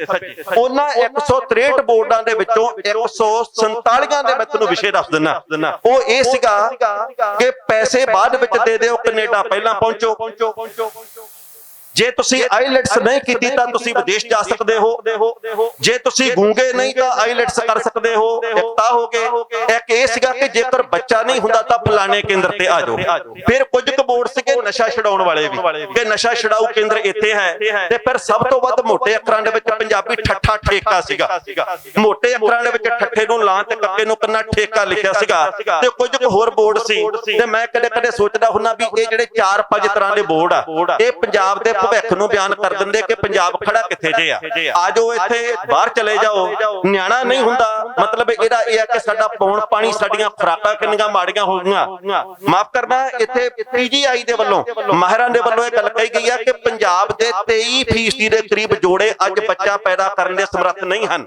ਉਹਨਾਂ 163 ਬੋਰਡਾਂ ਦੇ ਵਿੱਚੋਂ 147 ਦੇ ਮੈਂ ਤੁਹਾਨੂੰ ਵਿਸ਼ੇ ਦੱਸ ਦਿੰਨਾ ਉਹ ਇਹ ਸੀਗਾ ਕਿ ਪੈਸੇ ਬਾਅਦ ਵਿੱਚ ਦੇ ਦਿਓ ਕੈਨੇਡਾ ਪਹਿਲਾਂ ਪਹੁੰਚੋ। ਜੇ ਤੁਸੀਂ ਆਈਲੈਟਸ ਨਹੀਂ ਕੀਤੀ ਤਾਂ ਤੁਸੀਂ ਵਿਦੇਸ਼ ਜਾ ਸਕਦੇ ਹੋ। ਜੇ ਤੁਸੀਂ ਗੂੰਗੇ ਨਹੀਂ ਤਾਂ ਆਈਲੈਟਸ ਕਰ ਸਕਦੇ ਹੋ। ਇਕਤਾ ਹੋ ਕੇ ਇੱਕ ਇਹ ਸੀਗਾ ਕਿ ਜੇਕਰ ਬੱਚਾ ਨਹੀਂ ਹੁੰਦਾ ਤਾਂ ਫਲਾਣੇ ਕੇਂਦਰ ਤੇ ਆ ਜਾਓ। ਫਿਰ ਕੁਝ ਕੁ ਬੋਰਡ ਸੀਗੇ ਨਸ਼ਾ ਛਡਾਉਣ ਵਾਲੇ ਵੀ। ਕਿ ਨਸ਼ਾ ਛਡਾਊ ਕੇਂਦਰ ਇੱਥੇ ਹੈ। ਤੇ ਫਿਰ ਸਭ ਤੋਂ ਵੱਧ ਮੋਟੇ ਅੱਖਰਾਂ ਦੇ ਵਿੱਚ ਪੰਜਾਬੀ ਠੱਠਾ ਠੇਕਾ ਸੀਗਾ। ਮੋਟੇ ਅੱਖਰਾਂ ਦੇ ਵਿੱਚ ਠੱਠੇ ਨੂੰ ਲਾਂ ਤੇ ਕੱਕੇ ਨੂੰ ਕੰਨਾ ਠੇਕਾ ਲਿਖਿਆ ਸੀਗਾ। ਤੇ ਕੁਝ ਕੁ ਹੋਰ ਬੋਰਡ ਸੀ ਤੇ ਮੈਂ ਕਦੇ ਕਦੇ ਸੋਚਦਾ ਹੁੰਨਾ ਵੀ ਇਹ ਜਿਹੜੇ 4-5 ਤਰ੍ਹਾਂ ਦੇ ਬੋਰਡ ਆ ਇਹ ਪੰਜਾਬ ਦੇ ਭਵਿੱਖ ਨੂੰ ਬਿਆਨ ਕਰ ਦਿੰਦੇ ਕਿ ਪੰਜਾਬ ਖੜਾ ਕਿੱਥੇ ਜੇ ਆ? ਆਜੋ ਇੱਥੇ, ਬਾਹਰ ਚਲੇ ਜਾਓ। ਨਿਆਣਾ ਨਹੀਂ ਹੁੰਦਾ। ਮਤਲਬ ਇਹਦਾ ਇਹ ਆ ਕਿ ਸਾਡਾ ਪੌਣ ਪਾਣੀ ਸਾਡੀਆਂ ਖੁਰਾਕਾਂ ਕਿੰਨੀਆਂ ਮਾੜੀਆਂ ਹੋ ਮਾਫ ਕਰਨਾ, ਇੱਥੇ ਪੀਜੀਆਈ ਦੇ ਵੱਲੋਂ, ਮਾਹਿਰਾਂ ਦੇ ਵੱਲੋਂ ਇਹ ਗੱਲ ਕਹੀ ਗਈ ਆ ਕਿ ਪੰਜਾਬ ਦੇ 23% ਦੇ ਕਰੀਬ ਜੋੜੇ ਅੱਜ ਬੱਚਾ ਪੈਦਾ ਕਰਨ ਦੇ ਸਮਰੱਥ ਨਹੀਂ ਹਨ।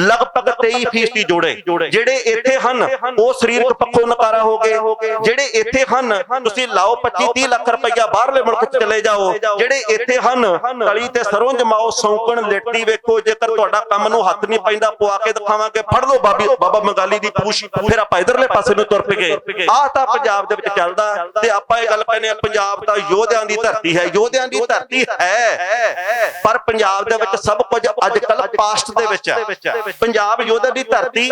ਲਗਭਗ 23% ਜੋੜੇ, ਜਿਹੜੇ ਇੱਥੇ ਹਨ, ਉਹ ਸਰੀਰਕ ਪੱਖੋਂ ਨਕਾਰਾ ਹੋ ਗਏ। ਜਿਹੜੇ ਇੱਥੇ ਹਨ, ਤੁਸੀਂ ਲਾਓ 25 30 ਲੱਖ ਰੁਪਈਆ ਬਾਹਰਲੇ ਮੁਲਕ ਚ ਚਲੇ ਜਾਓ। ਜਿਹੜੇ ਇੱਥੇ ਹਨ। ਕਲੀ ਤੇ ਸਰੋਂ ਜਮਾਓ, ਸੌਂਕਣ, ਲੇਟੀ ਵੇਖੋ, ਜੇਕਰ ਤੁਹਾਡਾ ਕੰਮ ਨੂੰ ਹੱਥ ਨਹੀਂ ਪੈਂਦਾ ਪਵਾ ਕੇ ਦਿਖਾਵਾਂਗੇ। ਫੜ ਲਓ ਬਾਬੀ, ਬਾਬਾ ਮੰਗਾਲੀ ਦੀ ਪੂਛ, ਫਿਰ ਆਪਾਂ ਇਧਰਲੇ ਪਾਸੇ ਨੂੰ ਤੁਰ ਪਏ ਆਹ ਤਾਂ ਪੰਜਾਬ ਦੇ ਵਿੱਚ ਚੱਲਦਾ ਤੇ ਆਪਾਂ ਇਹ ਗੱਲ ਕਹਿੰਦੇ ਪੰਜਾਬ ਤਾਂ ਯੋਧਿਆਂ ਦੀ ਧਰਤੀ ਹੈ, ਯੋਧਿਆਂ ਦੀ ਧਰਤੀ ਹੈ। ਪਰ ਪੰਜਾਬ ਦੇ ਵਿੱਚ ਸਭ ਕੁਝ ਅੱਜ ਕੱਲ ਪਾਸਟ ਦੇ ਵਿੱਚ ਹੈ। ਪੰਜਾਬ ਯੋਧਿਆਂ ਦੀ ਧਰਤੀ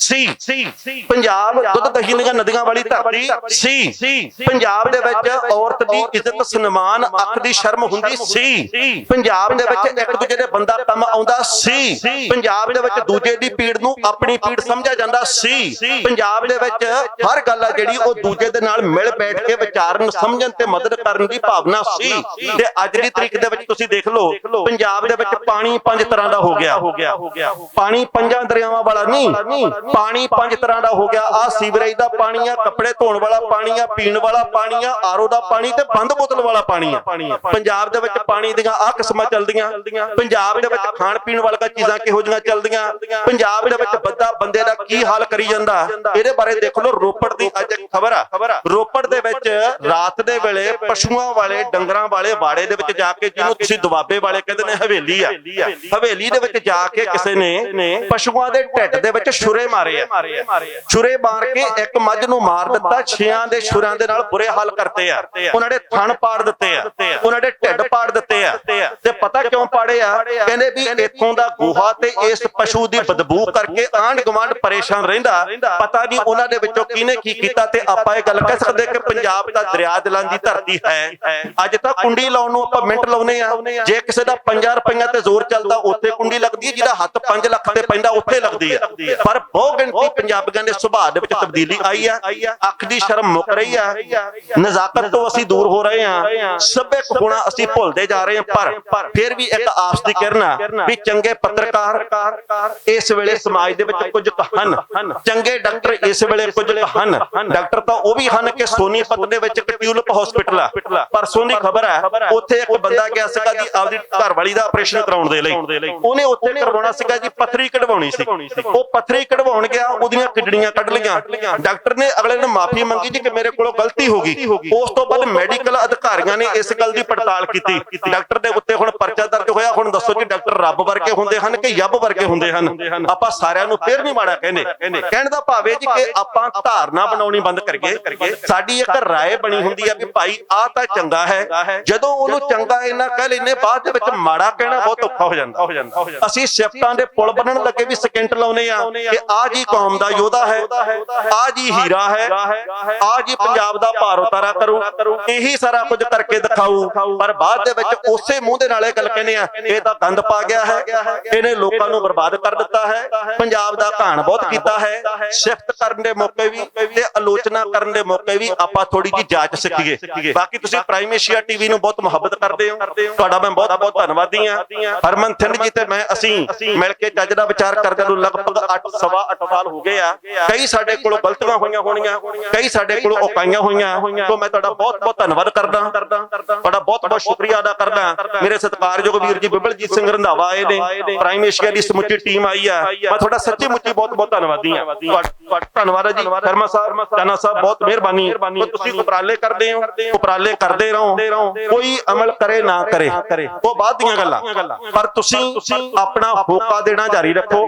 ਸੀ ਪੰਜਾਬ ਦੁੱਧ ਦਹੀਂ ਦੀਆਂ ਨਦੀਆਂ ਵਾਲੀ ਧਰਤੀ ਸੀ ਪੰਜਾਬ ਦੇ ਵਿੱਚ ਔਰਤ ਦੀ ਇੱਜ਼ਤ, ਸਨਮਾਨ, ਅੱਖ ਦੀ ਸ਼ਰਮ ਹੁੰਦੀ ਸੀ। ਪੰਜਾਬ ਦੇ ਵਿੱਚ ਇੱਕ ਦੂਜੇ ਦੇ ਬੰਦਾ ਕੰਮ ਆਉਂਦਾ ਸੀ। ਪੰਜਾਬ ਦੇ ਵਿੱਚ ਦੂਜੇ ਦੀ ਪੀੜ ਨੂੰ ਆਪਣੀ ਪੀੜ ਸਮਝਿਆ ਜਾਂਦਾ ਸੀ। ਪੰਜਾਬ ਦੇ ਵਿੱਚ ਹਰ ਗੱਲ ਆ ਜਿਹੜੀ ਉਹ ਦੂਜੇ ਦੇ ਨਾਲ ਮਿਲ ਬੈਠ ਕੇ ਵਿਚਾਰਨ ਸਮਝਣ ਤੇ ਮਦਦ ਕਰਨ ਦੀ ਭਾਵਨਾ ਸੀ। ਤੇ ਅੱਜ ਦੀ ਤਰੀਕ ਦੇ ਵਿੱਚ ਤੁਸੀਂ ਦੇਖ ਲਓ ਪੰਜਾਬ ਦੇ ਵਿੱਚ ਪਾਣੀ ਪੰਜ ਤਰ੍ਹਾਂ ਦਾ ਹੋ ਗਿਆ। ਪਾਣੀ ਪੰਜਾਂ ਦਰਿਆਵਾਂ ਵਾਲਾ ਨਹੀਂ। ਪਾਣੀ ਪੰਜ ਤਰ੍ਹਾਂ ਦਾ ਹੋ ਗਿਆ। ਆ ਸੀਵਰੇਜ ਦਾ ਪਾਣੀ ਆ ਕੱਪੜੇ ਧੋਣ ਵਾਲਾ ਪਾਣੀ ਆ ਪੀਣ ਵਾਲਾ ਪਾਣੀ ਆ ਆਰਓ ਦਾ ਪਾਣੀ ਤੇ ਬੰਦ ਬੋਤਲ ਵਾਲਾ ਪਾਣੀ ਆ। ਪੰਜਾਬ ਪੰਜਾਬ ਦੇ ਵਿੱਚ ਪਾਣੀ ਦੀਆਂ ਆ ਕਿਸਮਾਂ ਚੱਲਦੀਆਂ। ਪੰਜਾਬ ਦੇ ਵਿੱਚ ਖਾਣ ਪੀਣ ਵਾਲੀਆਂ ਚੀਜ਼ਾਂ ਕਿਹੋ ਜਿਹੀਆਂ ਚੱਲਦੀਆਂ। ਪੰਜਾਬ ਦੇ ਵਿੱਚ ਬੰਦਾ ਬੰਦੇ ਦਾ ਕੀ ਹਾਲ ਕਰੀ ਜਾਂਦਾ। ਇਹਦੇ ਬਾਰੇ ਦੇਖ ਲਓ, ਰੋਪੜ ਦੀ ਅੱਜ ਖਬਰ ਆ। ਰੋਪੜ ਦੇ ਵਿੱਚ ਰਾਤ ਦੇ ਵੇਲੇ ਪਸ਼ੂਆਂ ਵਾਲੇ, ਡੰਗਰਾਂ ਵਾਲੇ ਬਾੜੇ ਦੇ ਵਿੱਚ ਜਾ ਕੇ ਜਿਹਨੂੰ ਤੁਸੀਂ ਦੁਆਬੇ ਵਾਲੇ ਕਹਿੰਦੇ ਨੇ, ਹਵੇਲੀ ਆ। ਹਵੇਲੀ ਦੇ ਵਿੱਚ ਜਾ ਕੇ ਕਿਸੇ ਨੇ ਪਸ਼ੂਆਂ ਦੇ ਢਿੱਡ ਦੇ ਵਿੱਚ ਛੁਰੇ ਮਾਰੇ ਆ। ਛੁਰੇ ਮਾਰ ਕੇ ਇੱਕ ਮੱਝ ਨੂੰ ਮਾਰ ਦਿੱਤਾ, ਛਿਆਂ ਦੇ ਛੁਰਿਆਂ ਦੇ ਨਾਲ ਬੁਰੇ ਹਾਲ ਕਰਤੇ ਆ। ਉਹਨਾਂ ਦੇ ਥਣ ਪਾੜ ਦਿੱਤੇ ਆ। ਉਹਨਾਂ ਦੇ ਢਿੱਡ ਪਾੜ ਦਿੱਤੇ ਆ। ਤੇ ਪਤਾ ਕਿਉਂ ਪਾੜੇ ਆ ਕਹਿੰਦੇ ਵੀ ਇੱਥੋਂ ਦਾ ਗੋਹਾ ਤੇ ਇਸ ਪਸ਼ੂ ਦੀ ਬਦਬੂ ਕਰਕੇ ਆਂਢ ਗੁਆਂਢ ਪਰੇਸ਼ਾਨ ਰਹਿੰਦਾ। ਪਤਾ ਨਹੀਂ ਉਹਨਾਂ ਦੇ ਵਿੱਚੋਂ ਕਿਹਨੇ ਕੀ ਕੀਤਾ ਤੇ ਆਪਾਂ ਇਹ ਗੱਲ ਕਹਿ ਸਕਦੇ ਕਿ ਪੰਜਾਬ ਦਾ ਦਰਿਆ ਦਿਲਾਂ ਦੀ ਧਰਤੀ ਹੈ। ਅੱਜ ਤਾਂ ਕੁੰਡੀ ਲਾਉਣ ਨੂੰ ਆਪਾਂ ਮਿੰਟ ਲਾਉਨੇ ਆ। ਜੇ ਕਿਸੇ ਦਾ 5 ਰੁਪਈਆ ਤੇ ਜ਼ੋਰ ਚੱਲਦਾ ਉੱਥੇ ਕੁੰਡੀ ਲੱਗਦੀ ਹੈ ਜਿਹਦਾ ਹੱਥ 5 ਲੱਖ ਤੇ ਪੈਂਦਾ ਉੱਥੇ ਲੱਗਦੀ ਹੈ। ਪਰ ਬਹੁ ਗਿਣਤੀ ਪੰਜਾਬੀਆਂ ਦੇ ਸੁਭਾਅ ਦੇ ਵਿੱਚ ਤਬਦੀਲੀ ਆਈ ਆ। ਅੱਖ ਦੀ ਸ਼ਰਮ ਮੁੱਕ ਰਹੀ ਆ। ਨਜ਼ਾਕਤ ਤੋਂ ਅਸੀਂ ਦੂਰ ਹੋ ਰਹੇ ਆ ਸਭਿਅਕ ਹੋਣਾ ਅਸੀਂ ਭੁੱਲਦੇ ਜਾ ਰਹੇ ਹਾਂ, ਪਰ ਫਿਰ ਵੀ ਇੱਕ ਆਸ ਦੀ ਕਿਰਨ ਆ ਵੀ ਚੰਗੇ ਪੱਤਰਕਾਰ ਇਸ ਵੇਲੇ ਸਮਾਜ ਦੇ ਵਿੱਚ ਕੁਝ ਹਨ। ਚੰਗੇ ਡਾਕਟਰ ਇਸ ਵੇਲੇ ਕੁਝ ਹਨ। ਡਾਕਟਰ ਤਾਂ ਉਹ ਵੀ ਹਨ ਕਿ ਸੋਨੀਪਤ ਦੇ ਵਿੱਚ ਇੱਕ ਟਿਊਲਿਪ ਹਸਪੀਟਲ ਆ। ਪਰਸੋਂ ਦੀ ਖਬਰ ਹੈ, ਉੱਥੇ ਇੱਕ ਬੰਦਾ ਗਿਆ ਸੀਗਾ ਜੀ ਆਪਦੀ ਘਰਵਾਲੀ ਦਾ ਆਪਰੇਸ਼ਨ ਕਰਾਉਣ ਦੇ ਲਈ। ਉਹਨੇ ਉੱਥੇ ਕਰਵਾਉਣਾ ਸੀਗਾ ਜੀ ਪੱਥਰੀ ਕਢਵਾਉਣੀ ਸੀ। ਉਹ ਪੱਥਰੀ ਕਢਵਾਉਣ ਗਿਆ, ਉਹਦੀਆਂ ਕਿਡਨੀਆਂ ਕੱਢ ਲਈਆਂ। ਡਾਕਟਰ ਨੇ ਅਗਲੇ ਨੂੰ ਮਾਫੀ ਮੰਗੀ ਜੀ ਕਿ ਮੇਰੇ ਕੋਲੋਂ ਗਲਤੀ ਹੋ ਗਈ। ਉਸ ਤੋਂ ਬਾਅਦ ਮੈਡੀਕਲ ਅਧਿਕਾਰੀਆਂ ਨੇ ਇਸ ਗੱਲ ਦੀ ਪੜਤਾਲ ਪੜਤਾਲ ਕੀਤੀ। ਡਾਕਟਰ ਦੇ ਉੱਤੇ ਹੁਣ ਪਰਚਾ ਦਰਜ ਹੋਇਆ। ਹੁਣ ਦੱਸੋ ਜੀ ਡਾਕਟਰ ਰੱਬ ਵਰਗੇ ਹੁੰਦੇ ਹਨ ਕਿ ਯੱਬ ਵਰਗੇ ਹੁੰਦੇ ਹਨ? ਆਪਾਂ ਸਾਰਿਆਂ ਨੂੰ ਫੇਰ ਨਹੀਂ ਮਾੜਾ ਕਹਿੰਦੇ। ਕਹਿਣ ਦਾ ਭਾਵ ਹੈ ਜੀ ਕਿ ਆਪਾਂ ਧਾਰਨਾ ਬਣਾਉਣੀ ਬੰਦ ਕਰੀਏ। ਸਾਡੀ ਇੱਕ ਰਾਏ ਬਣੀ ਹੁੰਦੀ ਆ ਵੀ ਭਾਈ ਆ ਤਾਂ ਚੰਗਾ ਹੈ। ਜਦੋਂ ਉਹਨੂੰ ਚੰਗਾ ਇਹਨਾਂ ਕਹਿ ਲੈਨੇ ਬਾਅਦ ਦੇ ਵਿੱਚ ਮਾੜਾ ਕਹਿਣਾ ਬਹੁਤ ਔਖਾ ਹੋ ਜਾਂਦਾ। ਅਸੀਂ ਸਿਫਤਾਂ ਦੇ ਪੁਲ ਬਣਨ ਲੱਗੇ ਵੀ ਸਕਿੰਟ ਲਾਉਨੇ ਆ ਕਿ ਆ ਜੀ ਕੌਮ ਦਾ ਯੋਧਾ ਹੈ ਆ ਜੀ ਹੀਰਾ ਹੈ ਆ ਜੀ ਪੰਜਾਬ ਦਾ ਭਾਰ ਉਤਾਰਾ ਕਰੂ ਇਹੀ ਸਾਰਾ ਕੁਝ ਕਰਕੇ ਦਿਖਾਊ ਪਰ ਬਾਅਦ ਦੇ ਵਿੱਚ ਉਸੇ ਮੂੰਹ ਦੇ ਨਾਲ ਇਹ ਗੱਲ ਕਹਿੰਦੇ ਆ, ਇਹ ਤਾਂ ਗੰਦ ਪਾ ਗਿਆ ਹੈ। ਇਹਨੇ ਲੋਕਾਂ ਨੂੰ ਬਰਬਾਦ ਕਰ ਦਿੱਤਾ ਹੈ। ਪੰਜਾਬ ਦਾ ਘਾਣ ਬਹੁਤ ਕੀਤਾ ਹੈ। ਸਿਫਤ ਕਰਨ ਦੇ ਮੌਕੇ ਵੀ ਤੇ ਆਲੋਚਨਾ ਕਰਨ ਦੇ ਮੌਕੇ ਵੀ ਆਪਾਂ ਥੋੜੀ ਜੀ ਜਾਂਚ ਸਿੱਖੀਏ। ਬਾਕੀ ਤੁਸੀਂ ਪ੍ਰਾਈਮ ਏਸ਼ੀਆ ਟੀਵੀ ਨੂੰ ਬਹੁਤ ਮੁਹੱਬਤ ਕਰਦੇ ਹੋ। ਤੁਹਾਡਾ ਮੈਂ ਬਹੁਤ ਬਹੁਤ ਧੰਨਵਾਦੀ ਹਾਂ ਹਰਮਨ ਸਿੰਘ ਜੀ ਤੇ ਮੈਂ, ਅਸੀਂ ਮਿਲ ਕੇ ਜੱਜ ਦਾ ਵਿਚਾਰ ਕਰਦੇ ਨੂੰ ਲਗਭਗ 8 ਸਵਾ 8 ਸਾਲ ਹੋ ਗਏ ਆ। ਕਈ ਸਾਡੇ ਕੋਲ ਗਲਤੀਆਂ ਹੋਈਆਂ ਹੋਣੀਆਂ, ਕਈ ਸਾਡੇ ਕੋਲ ਔਕਾਈਆਂ ਹੋਈਆਂ। ਤੋਂ ਮੈਂ ਤੁਹਾਡਾ ਬਹੁਤ ਬਹੁਤ ਧੰਨਵਾਦ ਕਰਦਾ। ਤੁਹਾਡਾ ਬਹੁਤ ਬਹੁਤ ਸ਼ੁਕਰੀਆ ਅਦਾ ਕਰਦਾ ਮੇਰੇ ਸਤਿਕਾਰਯੋਗ ਵੀਰ ਜੀ ਬਿਬਲਜੀਤ ਸਿੰਘ ਰੰਧਾਵਾ ਆਏ ਨੇ। ਪ੍ਰਾਈਮ ਏਸ਼ੀਆ ਦੀ ਸਮੁੱਚੀ ਟੀਮ ਆਈ ਆ ਮੈਂ ਤੁਹਾਡਾ ਸੱਚੀ ਮੁੱਚੀ ਬਹੁਤ ਬਹੁਤ ਧੰਨਵਾਦੀ ਹਾਂ। ਧੰਨਵਾਦ ਜੀ। ਸ਼ਰਮਾ ਸਾਹਿਬ ਚਾਨਾ ਸਾਹਿਬ, ਬਹੁਤ ਮਿਹਰਬਾਨੀ। ਤੁਸੀਂ ਉਪਰਾਲੇ ਕਰਦੇ ਹੋ। ਉਪਰਾਲੇ ਕਰਦੇ ਰਹੋ। ਕੋਈ ਅਮਲ ਕਰੇ, ਨਾ ਕਰੇ। ਉਹ ਬਾਅਦ ਦੀਆਂ ਗੱਲਾਂ। ਪਰ ਤੁਸੀਂ ਆਪਣਾ ਹੋਕਾ ਦੇਣਾ ਜਾਰੀ ਰੱਖੋ।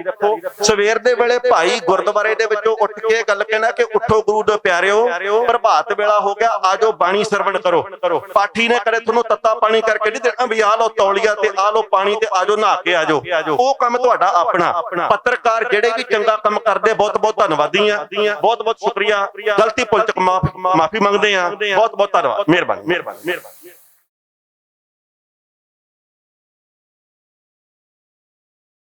ਸਵੇਰ ਦੇ ਵੇਲੇ ਭਾਈ ਗੁਰਦੁਆਰੇ ਦੇ ਵਿੱਚੋਂ ਉੱਠ ਕੇ ਗੱਲ ਕਹਿਣਾ ਕਿ ਉੱਠੋ ਗੁਰੂ ਦੇ ਪਿਆਰਿਓ, ਪ੍ਰਭਾਤ ਵੇਲਾ ਹੋ ਗਿਆ ਆਜੋ ਬਾਣੀ ਸਰਵਣ ਕਰੋ। ਪਾਠੀ ਨੇ ਕਰੇ ਤੁਹਾਨੂੰ ਤੱਤਾ ਪਾਣੀ ਕਰਕੇ ਨਹੀਂ ਦੇਣਾ ਵੀ ਆ ਲੋ ਤੌਲੀਆ ਤੇ ਆ ਲੋ ਪਾਣੀ ਤੇ ਆਜੋ ਨਹਾ ਕੇ ਆਜੋ ਉਹ ਕੰਮ ਤੁਹਾਡਾ ਆਪਣਾ। ਪੱਤਰਕਾਰ ਜਿਹੜੇ ਵੀ ਚੰਗਾ ਕੰਮ ਕਰਦੇ ਬਹੁਤ ਬਹੁਤ ਧੰਨਵਾਦੀ ਆ। ਬਹੁਤ ਬਹੁਤ ਸ਼ੁਕਰੀਆ। ਗਲਤੀ ਭੁੱਲ ਚੁੱਕ, ਮਾਫੀ ਮੰਗਦੇ ਆ। ਬਹੁਤ ਬਹੁਤ ਧੰਨਵਾਦ। ਮਿਹਰਬਾਨੀ ਮਿਹਰਬਾਨੀ। ਮਿਹਰਬਾਨੀ।